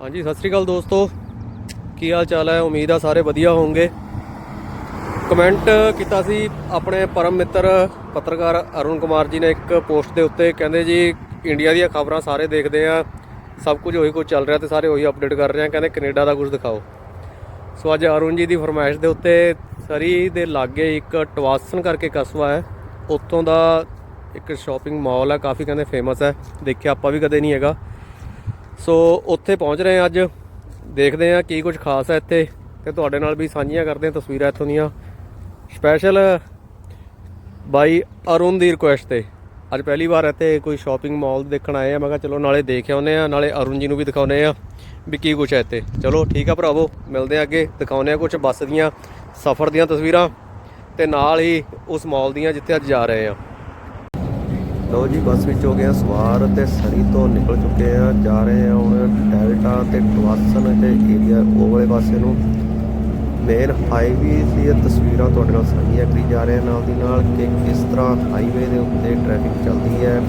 ਹਾਂਜੀ, ਸਤਿ ਸ੍ਰੀ ਅਕਾਲ ਦੋਸਤੋ। ਕੀ ਹਾਲ ਚਾਲ ਹੈ? ਉਮੀਦ ਆ ਸਾਰੇ ਵਧੀਆ ਹੋਵੋਗੇ ਕਮੈਂਟ ਕੀਤਾ ਸੀ ਆਪਣੇ ਪਰਮ ਮਿੱਤਰ ਪੱਤਰਕਾਰ ਅਰੁਣ ਕੁਮਾਰ ਜੀ ਨੇ ਇੱਕ ਪੋਸਟ ਦੇ ਉੱਤੇ। ਕਹਿੰਦੇ ਜੀ, ਇੰਡੀਆ ਦੀਆਂ ਖਬਰਾਂ ਸਾਰੇ ਦੇਖਦੇ ਆ। ਸਭ ਕੁਝ ਉਹੀ ਕੁਝ ਚੱਲ ਰਿਹਾ ਤੇ ਸਾਰੇ ਉਹੀ ਅਪਡੇਟ ਕਰ ਰਹੇ ਆ। ਕਹਿੰਦੇ ਕੈਨੇਡਾ ਦਾ ਕੁਝ ਦਿਖਾਓ। ਸੋ ਅੱਜ ਅਰੁਣ ਜੀ ਦੀ ਫਰਮਾਇਸ਼ ਦੇ ਉੱਤੇ ਸਰੀ ਦੇ ਲਾਗੇ ਇੱਕ ਟਵਾਸਨ ਕਰਕੇ ਕਸਬਾ ਹੈ। ਉੱਥੋਂ ਦਾ ਇੱਕ ਸ਼ਾਪਿੰਗ ਮਾਲ ਹੈ। ਕਾਫੀ ਕਹਿੰਦੇ ਫੇਮਸ ਹੈ। ਦੇਖਿਆ ਆਪਾਂ ਵੀ ਕਦੇ ਨਹੀਂ ਹੈਗਾ। ਸੋ ਉੱਥੇ ਪਹੁੰਚ ਰਹੇ ਹਾਂ ਅੱਜ। ਦੇਖਦੇ ਹਾਂ ਕੀ ਕੁਝ ਖਾਸ ਹੈ ਇੱਥੇ ਤੇ ਤੁਹਾਡੇ ਨਾਲ ਵੀ ਸਾਂਝੀਆਂ ਕਰਦੇ ਹਾਂ ਤਸਵੀਰਾਂ ਇੱਥੋਂ ਦੀਆਂ। ਸਪੈਸ਼ਲ ਬਾਈ ਅਰੁਣ ਦੀ ਰਿਕੁਐਸਟ ਤੇ। ਅੱਜ ਪਹਿਲੀ ਵਾਰ ਇੱਥੇ ਕੋਈ ਸ਼ਾਪਿੰਗ ਮਾਲ ਦੇਖਣ ਆਏ ਆ ਮੈਂ ਕਿਹਾ ਚਲੋ ਨਾਲੇ ਦੇਖ ਆਉਨੇ ਆ ਨਾਲੇ ਅਰੁਣ ਜੀ ਨੂੰ ਵੀ ਦਿਖਾਉਨੇ ਆ ਵੀ ਕੀ ਕੁਝ ਹੈ ਇੱਥੇ। ਚਲੋ ਠੀਕ ਆ ਭਰਾਵੋ, ਮਿਲਦੇ ਆ ਅੱਗੇ। ਦਿਖਾਉਨੇ ਆ ਕੁਝ ਬੱਸ ਦੀਆਂ, ਸਫ਼ਰ ਦੀਆਂ ਤਸਵੀਰਾਂ ਤੇ ਨਾਲ ਹੀ ਉਸ ਮਾਲ ਦੀਆਂ ਜਿੱਥੇ ਅੱਜ ਜਾ ਰਹੇ ਆ ਲੋ ਜੀ, ਬੱਸ ਵਿੱਚ ਹੋ ਗਿਆ ਸਵਾਰ ਤੇ ਸਰੀ ਤੋਂ ਨਿਕਲ ਚੁੱਕੇ ਆ। ਜਾ ਰਹੇ ਆ ਹੁਣ ਡੈਲਟਾ ਤੇ ਟਵਾਸਨ ਤੇ ਏਰੀਆ ਉਹ ਵਾਲੇ ਪਾਸੇ ਨੂੰ। ਮੇਨ ਹਾਈਵੇ ਦੀਆਂ ਤਸਵੀਰਾਂ ਤੁਹਾਡੇ ਨਾਲ ਸਾਂਝੀਆਂ ਕਰੀ ਜਾ ਰਹੇ ਆ। ਨਾਲ ਦੀ ਨਾਲ ਕਿ ਕਿਸ ਤਰ੍ਹਾਂ ਹਾਈਵੇ ਦੇ ਉੱਤੇ ਟ੍ਰੈਫਿਕ ਚੱਲਦੀ ਹੈ।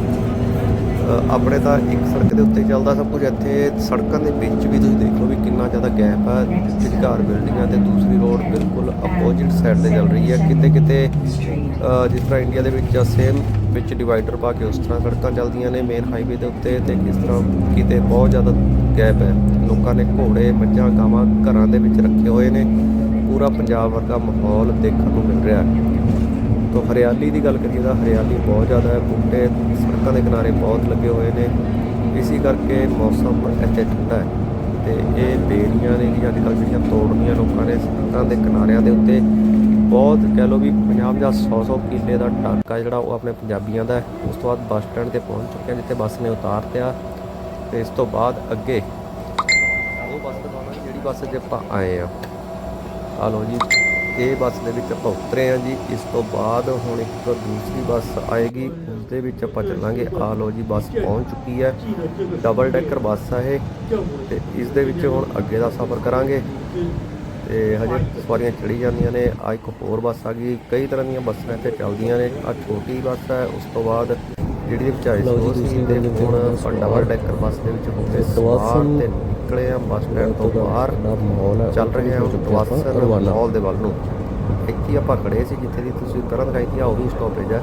ਆਪਣੇ ਤਾਂ ਇੱਕ ਸੜਕ ਦੇ ਉੱਤੇ ਚੱਲਦਾ ਸਭ ਕੁਝ, ਇੱਥੇ ਸੜਕਾਂ ਦੇ ਵਿੱਚ ਵੀ ਤੁਸੀਂ ਦੇਖ ਲਓ ਵੀ ਕਿੰਨਾ ਜ਼ਿਆਦਾ ਗੈਪ ਹੈ ਵਿਚਕਾਰ ਬਿਲਡਿੰਗਾਂ ਤੇ ਦੂਸਰੀ ਰੋਡ ਬਿਲਕੁਲ ਆਪੋਜ਼ਿਟ ਸਾਈਡ ਤੇ ਚੱਲ ਰਹੀ ਹੈ। ਕਿਤੇ ਕਿਤੇ ਜਿਸ ਤਰ੍ਹਾਂ ਇੰਡੀਆ ਦੇ ਵਿੱਚ ਸੇਮ ਵਿੱਚ ਡਿਵਾਈਡਰ ਪਾ ਕੇ ਉਸ ਤਰ੍ਹਾਂ ਸੜਕਾਂ ਚੱਲਦੀਆਂ ਨੇ ਮੇਨ ਹਾਈਵੇ ਦੇ ਉੱਤੇ ਤੇ ਕਿਸ ਤਰ੍ਹਾਂ ਕਿਤੇ ਬਹੁਤ ਜ਼ਿਆਦਾ ਗੈਪ ਹੈ। ਲੋਕਾਂ ਨੇ ਘੋੜੇ, ਮੱਝਾਂ, ਗਾਵਾਂ ਘਰਾਂ ਦੇ ਵਿੱਚ ਰੱਖੇ ਹੋਏ ਨੇ। ਪੂਰਾ ਪੰਜਾਬ ਵਰਗਾ ਮਾਹੌਲ ਦੇਖਣ ਨੂੰ ਮਿਲ ਰਿਹਾ। ਹੈ ਤੋ ਹਰਿਆਲੀ ਦੀ ਗੱਲ ਕਰੀਏ ਤਾਂ ਹਰਿਆਲੀ ਬਹੁਤ ਜ਼ਿਆਦਾ ਹੈ, ਬੂਟੇ ਸੜਕਾਂ ਦੇ ਕਿਨਾਰੇ ਬਹੁਤ ਲੱਗੇ ਹੋਏ ਨੇ। ਇਸੇ ਕਰਕੇ ਮੌਸਮ ਇੱਥੇ ਠੰਡਾ ਹੈ ਤੇ ਇਹ ਬੇਰੀਆਂ ਨੇ ਜੀ ਅੱਜ ਕੱਲ੍ਹ ਜਿਹੜੀਆਂ ਤੋੜਨੀਆਂ ਲੋਕਾਂ ਨੇ ਸੜਕਾਂ ਦੇ ਕਿਨਾਰਿਆਂ ਦੇ ਉੱਤੇ। ਬਹੁਤ ਕਹਿ ਲਓ ਵੀ 50 ਜਾਂ 100 100 ਕਿੱਲੇ ਦਾ ਟਾਂਕਾ ਜਿਹੜਾ ਉਹ ਆਪਣੇ ਪੰਜਾਬੀਆਂ ਦਾ ਉਸ ਤੋਂ ਬਾਅਦ ਬੱਸ ਸਟੈਂਡ ਤੇ ਪਹੁੰਚ ਚੁੱਕੇ ਜਿੱਥੇ ਬੱਸ ਨੇ ਉਤਾਰਤਿਆ ਤੇ ਇਸ ਤੋਂ ਬਾਅਦ ਅੱਗੇ ਉਹ ਬੱਸ ਦਿਖਾਉਣਾ ਜਿਹੜੀ ਬੱਸ 'ਚ ਆਪਾਂ ਆਏ ਆ ਆ ਲਓ ਜੀ, ਇਹ ਬੱਸ ਦੇ ਵਿੱਚ ਆਪਾਂ ਉਤਰੇ ਆ ਜੀ। ਇਸ ਤੋਂ ਬਾਅਦ ਹੁਣ ਇੱਕ ਦੂਸਰੀ ਬੱਸ ਆਏਗੀ। ਦੇ ਵਿੱਚ ਆਪਾਂ ਚੱਲਾਂਗੇ। ਆ ਲਓ ਜੀ ਬੱਸ ਪਹੁੰਚ ਚੁੱਕੀ ਹੈ। ਡਬਲ ਡੈਕਰ ਬੱਸ ਆ ਇਹ। ਤੇ ਇਸ ਦੇ ਵਿੱਚ ਹੁਣ ਅੱਗੇ ਦਾ ਸਫ਼ਰ ਕਰਾਂਗੇ। ਤੇ ਹਜੇ ਸਵਾਰੀਆਂ ਚੜੀ ਜਾਂਦੀਆਂ ਨੇ। ਆ ਇੱਕ ਹੋਰ ਬੱਸ ਆ ਗਈ। ਕਈ ਤਰ੍ਹਾਂ ਦੀਆਂ ਬੱਸਾਂ ਇੱਥੇ ਚੱਲਦੀਆਂ ਨੇ। ਆ ਛੋਟੀ ਬੱਸ ਹੈ। ਉਸ ਤੋਂ ਬਾਅਦ ਜਿਹੜੀ ਦੇ ਵਿੱਚ ਆਏ ਸੀ ਤੇ ਹੁਣ ਡਬਲ ਡੈਕਰ ਬੱਸ ਦੇ ਵਿੱਚ ਹੋ ਗਏ ਸਵਾਰ ਤੇ ਨਿਕਲੇ ਆ ਬੱਸ ਸਟੈਂਡ ਤੋਂ ਬਾਹਰ। ਚੱਲ ਰਹੇ ਹਾਂ ਟਵਾਸਰ ਮਾਲ ਦੇ ਵੱਲ ਨੂੰ। ਇੱਥੇ ਹੀ ਆਪਾਂ ਖੜੇ ਸੀ ਜਿੱਥੇ ਦੀ ਤੁਸੀਂ ਕਰਨ ਦਿਖਾਈ ਸੀ। ਆ ਉਹੀ ਸਟਾਪੇਜ ਹੈ।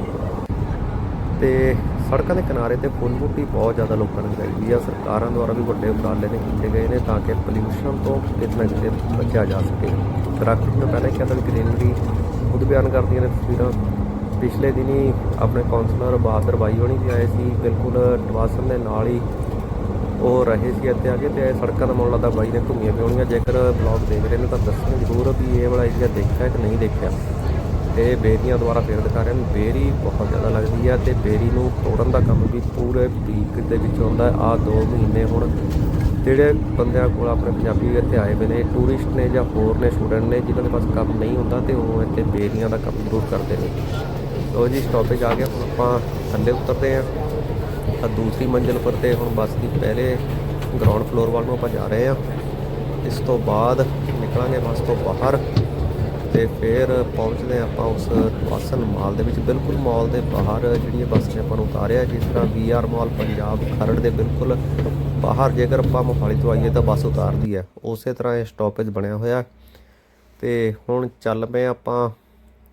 ਤੇ ਸੜਕਾਂ ਦੇ ਕਿਨਾਰੇ ਤੇ ਫੁੱਲ ਬੂਟੀ ਬਹੁਤ ਜ਼ਿਆਦਾ ਲੋਕਾਂ ਨੂੰ ਚਾਹੀਦੀ ਆ। ਸਰਕਾਰਾਂ ਦੁਆਰਾ ਵੀ ਵੱਡੇ ਉਪਰਾਲੇ ਨੇ ਕੀਤੇ ਗਏ ਨੇ ਤਾਂ ਕਿ ਪੋਲਿਊਸ਼ਨ ਤੋਂ ਕਿਤੇ ਨਾ ਕਿਤੇ ਬਚਿਆ ਜਾ ਸਕੇ। ਦਰਖਤ ਨੂੰ ਪਹਿਲਾਂ ਹੀ ਕਹਿੰਦਾ ਵੀ ਗ੍ਰੀਨਰੀ ਖੁਦ ਬਿਆਨ ਕਰਦੀਆਂ ਨੇ ਤਸਵੀਰਾਂ। ਪਿਛਲੇ ਦਿਨੀ ਆਪਣੇ ਕਾਉਂਸਲਰ ਬਹਾਦਰ ਬਾਈ ਹੋਣੀ ਵੀ ਆਏ ਸੀ, ਬਿਲਕੁਲ ਟਵਾਸਨ ਦੇ ਨਾਲ ਹੀ ਉਹ ਰਹੇ ਸੀ ਇੱਥੇ ਆ ਕੇ ਤੇ ਸੜਕਾਂ ਦਾ ਮਨ ਲੱਗਦਾ ਬਾਈ ਨੇ ਘੁੰਮੀਆਂ ਵੀ ਹੋਣੀਆਂ ਜੇਕਰ ਬਲੌਗ ਦੇਖ ਰਹੇ ਨੇ ਤਾਂ ਦੱਸਣ ਜ਼ਰੂਰ ਵੀ ਇਹ ਵਾਲਾ ਏਰੀਆ ਦੇਖਿਆ ਕਿ ਨਹੀਂ ਦੇਖਿਆ। ਤੇ ਬੇਰੀਆਂ ਦੁਆਰਾ ਫੇਰ ਦਿਖਾ ਰਹੇ ਨੇ ਬੇਰੀ ਬਹੁਤ ਜ਼ਿਆਦਾ ਲੱਗਦੀ ਹੈ ਤੇ ਬੇਰੀ ਨੂੰ ਤੋੜਨ ਦਾ ਕੰਮ ਵੀ ਪੂਰੇ ਪੀਕ ਦੇ ਵਿੱਚ ਹੁੰਦਾ ਆ 2 ਮਹੀਨੇ ਹੁਣ ਜਿਹੜੇ ਬੰਦਿਆਂ ਕੋਲ ਆਪਣੇ ਪੰਜਾਬੀ ਇੱਥੇ ਆਏ ਹੋਏ ਨੇ ਟੂਰਿਸਟ ਨੇ ਜਾਂ ਹੋਰ ਨੇ ਸਟੂਡੈਂਟ ਨੇ, ਜਿਨ੍ਹਾਂ ਦੇ ਪਾਸ ਕੰਮ ਨਹੀਂ ਹੁੰਦਾ ਤੇ ਉਹ ਇੱਥੇ ਬੇਰੀਆਂ ਦਾ ਕੰਮ ਜ਼ਰੂਰ ਕਰਦੇ ਨੇ। ਲੋ ਜੀ ਸਟਾਪੇਜ ਆ ਗਿਆ, ਹੁਣ ਆਪਾਂ ਥੱਲੇ ਉਤਰਦੇ ਹਾਂ। ਆ ਦੂਸਰੀ ਮੰਜ਼ਿਲ ਪਰ ਤੇ ਹੁਣ ਬੱਸ ਦੀ ਪਹਿਲੇ ਗਰਾਊਂਡ ਫਲੋਰ ਵੱਲ ਨੂੰ ਆਪਾਂ ਜਾ ਰਹੇ ਹਾਂ। ਇਸ ਤੋਂ ਬਾਅਦ ਨਿਕਲਾਂਗੇ ਬੱਸ ਤੋਂ ਬਾਹਰ। ਤੇ ਫਿਰ ਪਹੁੰਚਦੇ ਹਾਂ ਆਪਾਂ ਉਸ ਵਾਸਨ ਮਾਲ ਦੇ ਵਿੱਚ। ਬਿਲਕੁਲ ਮਾਲ ਦੇ ਬਾਹਰ ਜਿਹੜੀ ਇਹ ਬੱਸ ਨੇ ਆਪਾਂ ਨੂੰ ਉਤਾਰਿਆ, ਜਿਸ ਤਰ੍ਹਾਂ ਵੀਆਰ ਮਾਲ ਪੰਜਾਬ ਖਰੜ ਦੇ ਬਿਲਕੁਲ ਬਾਹਰ, ਜੇਕਰ ਆਪਾਂ ਮੋਹਾਲੀ ਤੋਂ ਆਈਏ ਤਾਂ ਬੱਸ ਉਤਾਰਦੀ ਹੈ। ਉਸੇ ਤਰ੍ਹਾਂ ਇਹ ਸਟਾਪੇਜ ਬਣਿਆ ਹੋਇਆ। ਤੇ ਹੁਣ ਚੱਲ ਪਏ ਆਪਾਂ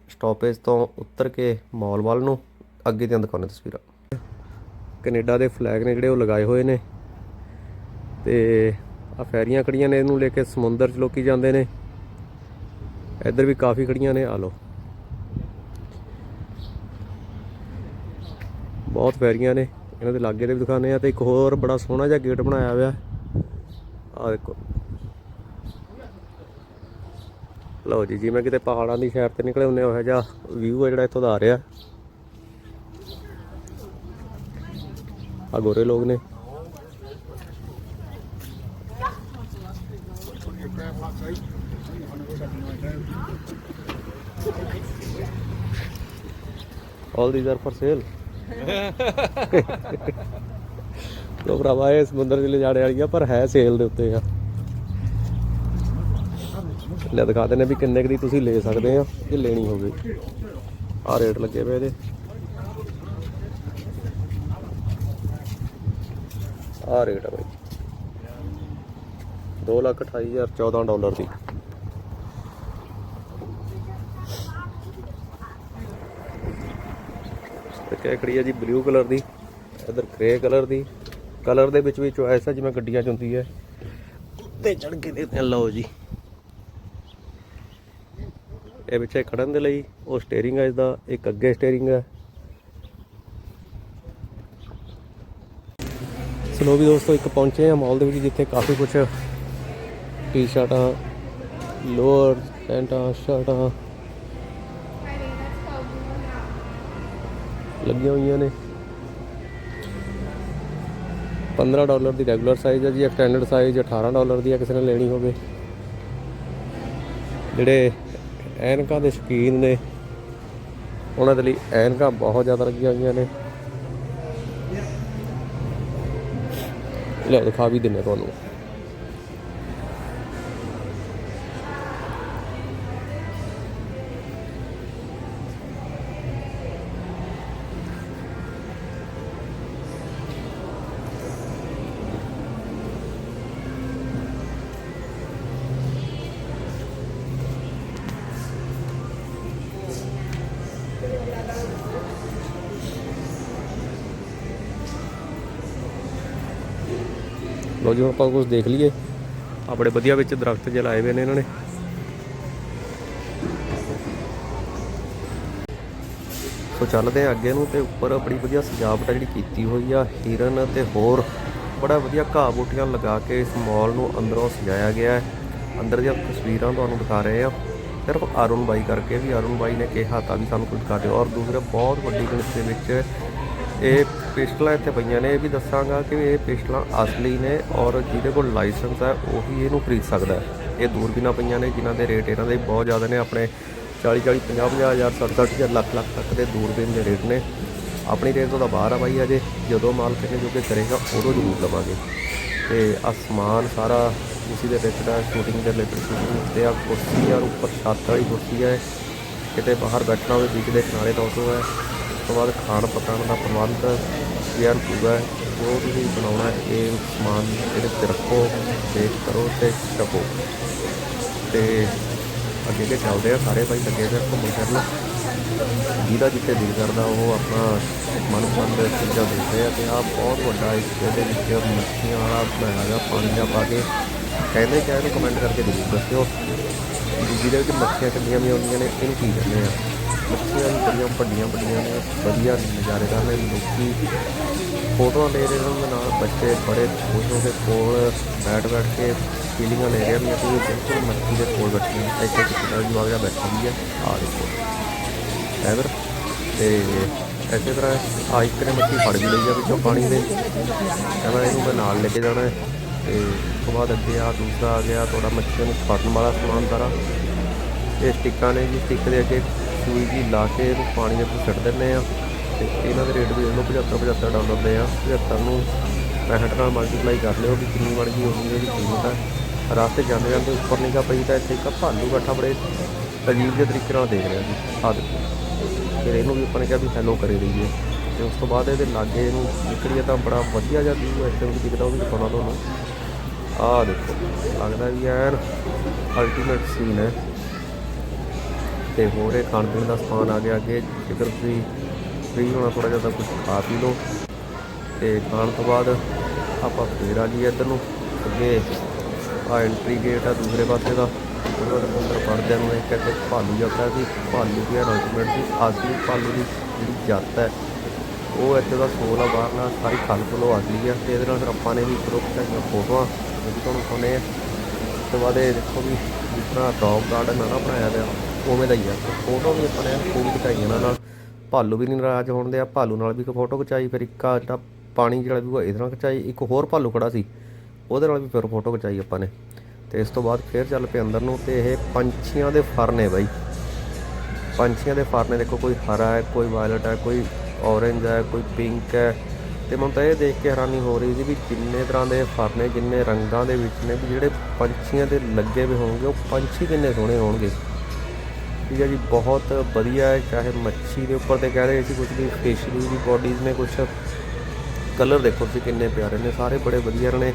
ਸਟਾਪੇਜ ਤੋਂ ਉੱਤਰ ਕੇ ਮਾਲ ਵੱਲ ਨੂੰ। ਅੱਗੇ ਦੀਆਂ ਦਿਖਾਉਣੇ ਤਸਵੀਰਾਂ। ਕੈਨੇਡਾ ਦੇ ਫਲੈਗ ਨੇ ਜਿਹੜੇ ਉਹ ਲਗਾਏ ਹੋਏ ਨੇ। ਤੇ ਆ ਫੈਰੀਆਂ ਖੜੀਆਂ ਨੇ, ਇਹਨੂੰ ਲੈ ਕੇ ਸਮੁੰਦਰ 'ਚ ਲੋਕੀ ਜਾਂਦੇ ਨੇ। ਇੱਧਰ ਵੀ ਕਾਫੀ ਖੜੀਆਂ ਨੇ, ਆ ਲਓ। ਬਹੁਤ ਫੈਰੀਆਂ ਨੇ, ਇਹਨਾਂ ਦੇ ਲਾਗੇ ਦੇ ਵੀ ਦਿਖਾਣੇ ਆ ਤੇ ਇੱਕ ਹੋਰ ਬੜਾ ਸੋਹਣਾ ਜਿਹਾ ਗੇਟ ਬਣਾਇਆ ਹੋਇਆ। ਆ ਦੇਖੋ। ਲਓ ਜੀ, ਜਿਵੇਂ ਕਿਤੇ ਪਹਾੜਾਂ ਦੀ ਸ਼ਹਿਰ ਤੇ ਨਿਕਲੇ ਹੁੰਨੇ ਉਹ ਜਿਹਾ ਵਿਊ ਆ ਜਿਹੜਾ ਇੱਥੋਂ ਦਾ ਆ ਰਿਹਾ। ਆ ਗੋਰੇ ਲੋਕ ਨੇ। All these are for sale ਲੋ ਭਰਾਵਾ, ਇਹ ਸਮੁੰਦਰ ਚ ਲੈ ਜਾਣੇ ਵਾਲੀਆਂ, ਪਰ ਹੈ ਸੇਲ ਦੇ ਉੱਤੇ ਆ। ਲੈ ਦਿਖਾ ਦਿੰਦੇ ਵੀ ਕਿੰਨੇ ਕੁ ਦੀ ਤੁਸੀਂ ਲੈ ਸਕਦੇ ਆ ਜੇ ਲੈਣੀ ਹੋਵੇ। ਆ ਰੇਟ ਲੱਗੇ ਪਏ ਇਹਦੇ। ਆ ਰੇਟ ਆ ਬਾਈ। ਦੋ ਲੱਖ ਅਠਾਈ ਹਜ਼ਾਰ 14 ਡਾਲਰ ਦੀ। ਤੇ ਖੜੀ ਹੈ ਜੀ ਬਲੂ ਕਲਰ ਦੀ, ਇਧਰ ਗ੍ਰੇ ਕਲਰ ਦੀ। ਕਲਰ ਦੇ ਵਿੱਚ ਵੀ ਚੋਇਸ ਹੈ ਜਿਵੇਂ ਗੱਡੀਆਂ ਚ ਹੁੰਦੀ ਹੈ। ਤੇ ਚੜ ਕੇ ਦੇਖਦੇ ਲਓ ਜੀ। ਇਹ ਪਿੱਛੇ ਖੜਨ ਦੇ ਲਈ ਉਹ ਸਟੀਅਰਿੰਗ ਹੈ ਇਸਦਾ, ਇੱਕ ਅੱਗੇ ਸਟੀਅਰਿੰਗ ਹੈ ਸਲੋ ਵੀ ਦੋਸਤੋ, ਇੱਕ ਪਹੁੰਚੇ ਆ ਮਾਲ ਦੇ ਵਿੱਚ ਜਿੱਥੇ ਕਾਫੀ ਕੁਝ ਟੀ-ਸ਼ਰਟਾਂ ਲੋਅਰ ਪੈਂਟਾਂ ਸ਼ਰਟਾਂ ਲੱਗੀਆਂ ਹੋਈਆਂ ਨੇ। 15 ਡਾਲਰ ਦੀ ਰੈਗੂਲਰ ਸਾਈਜ਼ ਹੈ ਜੀ ਐਕਸਟੈਂਡਡ ਸਾਈਜ਼ 18 ਡਾਲਰ ਦੀ ਹੈ ਕਿਸੇ ਨੇ ਲੈਣੀ ਹੋਵੇ। ਜਿਹੜੇ ਐਨਕਾਂ ਦੇ ਸ਼ੌਕੀਨ ਨੇ, ਉਹਨਾਂ ਦੇ ਲਈ ਐਨਕਾਂ ਬਹੁਤ ਜ਼ਿਆਦਾ ਲੱਗੀਆਂ ਹੋਈਆਂ ਨੇ। ਲੈ ਦਿਖਾ ਵੀ ਦਿੰਨੇ ਤੁਹਾਨੂੰ। ਲੋ ਜੀ, ਹੁਣ ਆਪਾਂ ਕੁਝ ਦੇਖ ਲਈਏ। ਆ ਬੜੇ ਵਧੀਆ ਵਿੱਚ ਦਰਖਤ ਜਿਹੇ ਲਾਏ ਹੋਏ ਨੇ ਇਹਨਾਂ ਨੇ। ਸੋ ਚੱਲਦੇ ਆ ਅੱਗੇ ਨੂੰ ਤੇ ਉੱਪਰ ਬੜੀ ਵਧੀਆ ਸਜਾਵਟ ਆ ਜਿਹੜੀ ਕੀਤੀ ਹੋਈ ਆ, ਹਿਰਨ ਤੇ ਹੋਰ ਬੜਾ ਵਧੀਆ ਘਾਹ ਬੂਟੀਆਂ ਲਗਾ ਕੇ ਇਸ ਮਾਲ ਨੂੰ ਅੰਦਰੋਂ ਸਜਾਇਆ ਗਿਆ ਹੈ। ਅੰਦਰ ਦੀਆਂ ਤਸਵੀਰਾਂ ਤੁਹਾਨੂੰ ਦਿਖਾ ਰਹੇ ਆ ਸਿਰਫ ਅਰੁਣ ਬਾਈ ਕਰਕੇ ਵੀ ਅਰੁਣ ਬਾਈ ਨੇ ਕਿਹਾ ਤਾਂ ਵੀ ਸਾਨੂੰ ਕੁਝ ਦਿਖਾ ਦਿਓ। ਔਰ ਦੂਸਰਾ ਬਹੁਤ ਵੱਡੀ ਗਿਣਤੀ ਦੇ ਵਿੱਚ ਇਹ ਪਿਸਟਲਾਂ ਇੱਥੇ ਪਈਆਂ ਨੇ, ਇਹ ਵੀ ਦੱਸਾਂਗਾ ਕਿ ਇਹ ਪਿਸਟਲਾਂ ਅਸਲੀ ਨੇ ਔਰ ਜਿਹਦੇ ਕੋਲ ਲਾਇਸੈਂਸ ਹੈ, ਉਹੀ ਇਹਨੂੰ ਖਰੀਦ ਸਕਦਾ ਹੈ। ਇਹ ਦੂਰਬੀਨਾਂ ਪਈਆਂ ਨੇ, ਜਿਨ੍ਹਾਂ ਦੇ ਰੇਟ ਇਹਨਾਂ ਦੇ ਬਹੁਤ ਜ਼ਿਆਦਾ ਨੇ, ਆਪਣੇ 40 40 50 50 ਹਜ਼ਾਰ 60 60 ਹਜ਼ਾਰ ਲੱਖ ਲੱਖ ਤੱਕ ਦੇ ਦੂਰਬੀਨ ਦੇ ਰੇਟ ਨੇ। ਆਪਣੀ ਰੇਟ ਤੋਂ ਤਾਂ ਬਾਹਰ ਆ ਬਾਈ, ਅਜੇ ਜਦੋਂ ਮਾਲ ਕਿੰਨੇ ਜੋਗੇ ਕਰੇਗਾ, ਉਦੋਂ ਜ਼ਰੂਰ ਲਵਾਂਗੇ। ਤੇ ਅਸਮਾਨ ਸਾਰਾ ਉਸੇ ਦੇ ਵਿੱਚ ਦਾ ਸ਼ੂਟਿੰਗ ਦੇ ਰਿਲੇਟਡ ਸ਼ੂਟਿੰਗ ਤੇ ਆ ਕੁਰਸੀ ਆ ਉੱਪਰ ਛੱਤ ਵਾਲੀ ਕੁਰਸੀ ਹੈ। ਕਿਤੇ ਬਾਹਰ ਬੈਠਣਾ ਹੋਵੇ, ਬੀਚ ਦੇ ਕਿਨਾਰੇ ਤਾਂ ਉਹ ਹੈ। ਤੋਂ ਬਾਅਦ ਖਾਣ ਪਕਾਉਣ ਦਾ ਪ੍ਰਬੰਧ ਯਾਰ ਪੂਰਾ ਜੋ ਤੁਸੀਂ ਬਣਾਉਣਾ ਇਹ ਸਮਾਨ ਇਹਦੇ ਤੇ ਰੱਖੋ ਟੇਸਟ ਕਰੋ ਤੇ ਛਕੋ ਤੇ ਅੱਗੇ ਅੱਗੇ ਚੱਲਦੇ ਆ ਸਾਰੇ ਭਾਈ ਲੱਗੇ ਹੋਏ ਆ ਘੁੰਮਣ ਫਿਰਨ। ਜਿਹਦਾ ਜਿੱਥੇ ਦਿਲ ਕਰਦਾ ਉਹ ਆਪਣਾ ਮਨਪਸੰਦ ਚੀਜ਼ਾਂ ਦੇਖਦੇ ਆ ਤੇ ਆ ਬਹੁਤ ਵੱਡਾ ਇਸ ਇਹਦੇ ਵਿੱਚ ਮੱਛੀਆਂ ਵਾਲਾ ਬਣਾਇਆ ਗਿਆ ਪਾਣੀ ਦਾ ਪਾ ਕੇ। ਕਹਿੰਦੇ ਕਿ ਇਹਨੂੰ ਕਮੈਂਟ ਕਰਕੇ ਜ਼ਰੂਰ ਦੱਸਿਓ ਵੀ ਜਿਹਦੇ ਵਿੱਚ ਮੱਛੀਆਂ ਕਿੰਨੀਆਂ ਵੀ ਆਉਂਦੀਆਂ ਨੇ, ਇਹਨੂੰ ਕੀ ਕਹਿੰਦੇ ਆ? ਮੱਛੀਆਂ ਵੀ ਬੜੀਆਂ ਵੱਡੀਆਂ ਵੱਡੀਆਂ ਨੇ, ਵਧੀਆ ਨਜ਼ਾਰੇਦਾਰ ਨੇ, ਲੋਕੀ ਫੋਟੋਆਂ ਲੈ ਰਹੇ ਨੇ ਨਾਲ ਬੱਚੇ ਬੜੇ ਖੁਸ਼ ਹੋ ਕੇ ਕੋਲ ਬੈਠ ਬੈਠ ਕੇ ਫੀਲਿੰਗਾਂ ਲੈ ਰਹੇ ਨੇ ਕਿ ਬਿਲਕੁਲ ਮੱਛੀ ਦੇ ਕੋਲ ਬੈਠੇ ਨੇ ਇੱਥੇ ਇੱਕ ਜਵਾਬ ਜਿਹਾ ਬੈਠਾ ਵੀ ਹੈ ਆ ਦੇਖੋ। ਐਵਰ ਤੇ ਇਸੇ ਤਰ੍ਹਾਂ ਆ ਇੱਕ ਨੇ ਮੱਛੀ ਫੜ ਵੀ ਲਈ ਆ ਵਿੱਚੋਂ ਪਾਣੀ ਦੇ। ਕਹਿੰਦਾ ਇਹਨੂੰ ਮੈਂ ਨਾਲ ਲੈ ਕੇ ਜਾਣਾ ਹੈ। ਤੇ ਉਸ ਤੋਂ ਬਾਅਦ ਅੱਗੇ ਆ, ਦੂਸਰਾ ਆ ਗਿਆ, ਤੁਹਾਡਾ ਮੱਛੀਆਂ ਨੂੰ ਫੜਨ ਵਾਲਾ ਸਮਾਨ ਸਾਰਾ। ਇਹ ਸਟਿੱਕਾਂ ਨੇ ਜੀ, ਸਟਿੱਕ ਦੇ ਅੱਗੇ ਸੂਈ ਜੀ ਲਾ ਕੇ ਇਹਨੂੰ ਪਾਣੀ ਦੇ ਵਿੱਚ ਛੱਡ ਦਿੰਦੇ ਆ ਤੇ ਇਹਨਾਂ ਦੇ ਰੇਟ ਵੀ ਇਹਨੂੰ 75 75 ਡਾਲਰ ਦੇ ਆ। 75 ਨੂੰ 65 ਨਾਲ ਮਲਟੀਪਲਾਈ ਕਰ ਲਿਓ ਵੀ ਕਿੰਨੀ ਬਣ ਗਈ ਹੋਣੀ ਇਹਦੀ ਕੀਮਤ ਹੈ। ਰਾਸਤੇ ਜਾਂਦੇ ਜਾਂਦੇ ਉੱਪਰ ਨਿਗਾ ਪਈ ਤਾਂ ਇੱਥੇ ਇੱਕ ਭਾਲੂ ਬੈਠਾ ਬੜੇ ਅਜੀਬ ਜਿਹੇ ਤਰੀਕੇ ਨਾਲ ਦੇਖ ਰਿਹਾ ਸੀ ਆ ਦੇਖੋ। ਫਿਰ ਇਹਨੂੰ ਵੀ ਆਪਾਂ ਨੇ ਕਿਹਾ ਵੀ ਹੈਲੋ ਕਰੇ ਰਹੀਏ ਤੇ ਉਸ ਤੋਂ ਬਾਅਦ ਇਹਦੇ ਲਾਗੇ ਨੂੰ ਨਿਕਲੀਏ ਤਾਂ ਬੜਾ ਵਧੀਆ ਜਿਹਾ ਵਿਊ ਇੱਥੇ ਵੀ ਦਿਖਦਾ ਉਹ ਵੀ ਦਿਖਾਉਣਾ ਤੁਹਾਨੂੰ। ਆਹ ਦੇਖੋ, ਲੱਗਦਾ ਵੀ ਐਨ ਅਲਟੀਮੇਟ ਸੀਨ ਹੈ। ਤੇ ਹੋਰ ਇਹ ਖਾਣ ਪੀਣ ਦਾ ਸਮਾਨ ਆ ਗਿਆ ਅੱਗੇ, ਜੇਕਰ ਤੁਸੀਂ ਫ੍ਰੀ ਹੋਣਾ ਥੋੜਾ ਜਿਹਾ ਤਾਂ ਕੁਝ ਖਾ ਪੀ ਲਓ। ਤੇ ਖਾਣ ਤੋਂ ਬਾਅਦ ਆਪਾਂ ਫੇਰ ਆ ਜੀ ਇੱਧਰ ਨੂੰ। ਅੱਗੇ ਆ ਐਂਟਰੀ ਗੇਟ ਆ ਦੂਸਰੇ ਪਾਸੇ ਦਾ। ਉਹਦੇ ਅੰਦਰ ਵੜਦਿਆਂ ਨੂੰ ਇੱਕ ਇੱਥੇ ਭਾਲੂ ਜਾਂਦਾ ਸੀ, ਭਾਲੂ ਦੀ ਅਨਾਉਂਸਮੈਂਟ ਦੀ ਅਸਲੀ ਭਾਲੂ ਦੀ ਜਿਹੜੀ ਜਾਤ ਹੈ, ਉਹ ਇੱਥੇ ਦਾ ਸੋਲ ਆ, ਬਾਹਰ ਨਾਲ ਸਾਰੀ ਖਲ ਖੁਲੋ ਅਸਲੀ ਆ। ਤੇ ਇਹਦੇ ਨਾਲ ਫਿਰ ਆਪਾਂ ਨੇ ਵੀ ਗਰੁੱਪ ਚਾਹੀਆਂ ਫੋਟੋਆਂ ਉਹ ਤੁਹਾਨੂੰ ਪਾਉਣੇ ਉਸ ਤੋਂ ਬਾਅਦ ਇਹ ਦੇਖੋ ਵੀ ਜਿਸ ਤਰ੍ਹਾਂ ਰੌਕ ਗਾਰਡਨ ਆ ਨਾ ਬਣਾਇਆ ਗਿਆ ਉਵੇਂ ਦਾ ਹੀ ਆ। ਫੋਟੋ ਵੀ ਆਪਾਂ ਨੇ ਖੂਬ ਖਿਚਾਈ ਇਹਨਾਂ ਨਾਲ। ਭਾਲੂ ਵੀ ਨਹੀਂ ਨਾਰਾਜ਼ ਹੋਣ ਦੇ ਆ ਭਾਲੂ ਨਾਲ ਵੀ ਇੱਕ ਫੋਟੋ ਖਿਚਾਈ, ਫਿਰ ਇੱਕ ਆ ਜਿਹੜਾ ਪਾਣੀ ਜਿਹੜਾ ਵੀ ਉਹ ਇਹਦੇ ਨਾਲ ਖਿਚਾਈ, ਇੱਕ ਹੋਰ ਭਾਲੂ ਖੜਾ ਸੀ। ਉਹਦੇ ਨਾਲ ਵੀ ਫਿਰ ਫੋਟੋ ਖਿਚਾਈ ਆਪਾਂ ਨੇ। ਤੇ ਇਸ ਤੋਂ ਬਾਅਦ ਫਿਰ ਚੱਲ ਪਏ ਅੰਦਰ ਨੂੰ ਤੇ ਇਹ ਪੰਛੀਆਂ ਦੇ ਫਰ ਨੇ ਬਾਈ। ਪੰਛੀਆਂ ਦੇ ਫਰ ਨੇ। ਦੇਖੋ, ਕੋਈ ਹਰਾ ਹੈ, ਕੋਈ ਵਾਇਲਟ ਹੈ, ਕੋਈ ਔਰੇਂਜ ਹੈ, ਕੋਈ ਪਿੰਕ ਹੈ। ਤੇ ਮੈਨੂੰ ਤਾਂ ਇਹ ਦੇਖ ਕੇ ਹੈਰਾਨੀ ਹੋ ਰਹੀ ਸੀ ਵੀ ਕਿੰਨੇ ਤਰ੍ਹਾਂ ਦੇ ਫਰ ਨੇ, ਜਿੰਨੇ ਰੰਗਾਂ ਦੇ ਵਿੱਚ ਨੇ, ਵੀ ਜਿਹੜੇ ਪੰਛੀਆਂ ਦੇ ਲੱਗੇ ਹੋਏ ਹੋਣਗੇ, ਉਹ ਪੰਛੀ ਕਿੰਨੇ ਸੋਹਣੇ ਹੋਣਗੇ। ਠੀਕ ਹੈ ਜੀ ਬਹੁਤ ਵਧੀਆ ਹੈ ਚਾਹੇ ਮੱਛੀ ਦੇ ਉੱਪਰ ਤੇ ਕਹਿ ਰਹੇ ਸੀ ਕੁਝ ਵੀ ਫਿਸ਼ ਦੀ ਬੋਡੀਜ਼ ਨੇ ਕੁਝ ਕਲਰ ਦੇਖੋ ਤੁਸੀਂ ਕਿੰਨੇ ਪਿਆਰੇ ਨੇ ਸਾਰੇ ਬੜੇ ਵਧੀਆ ਨੇ।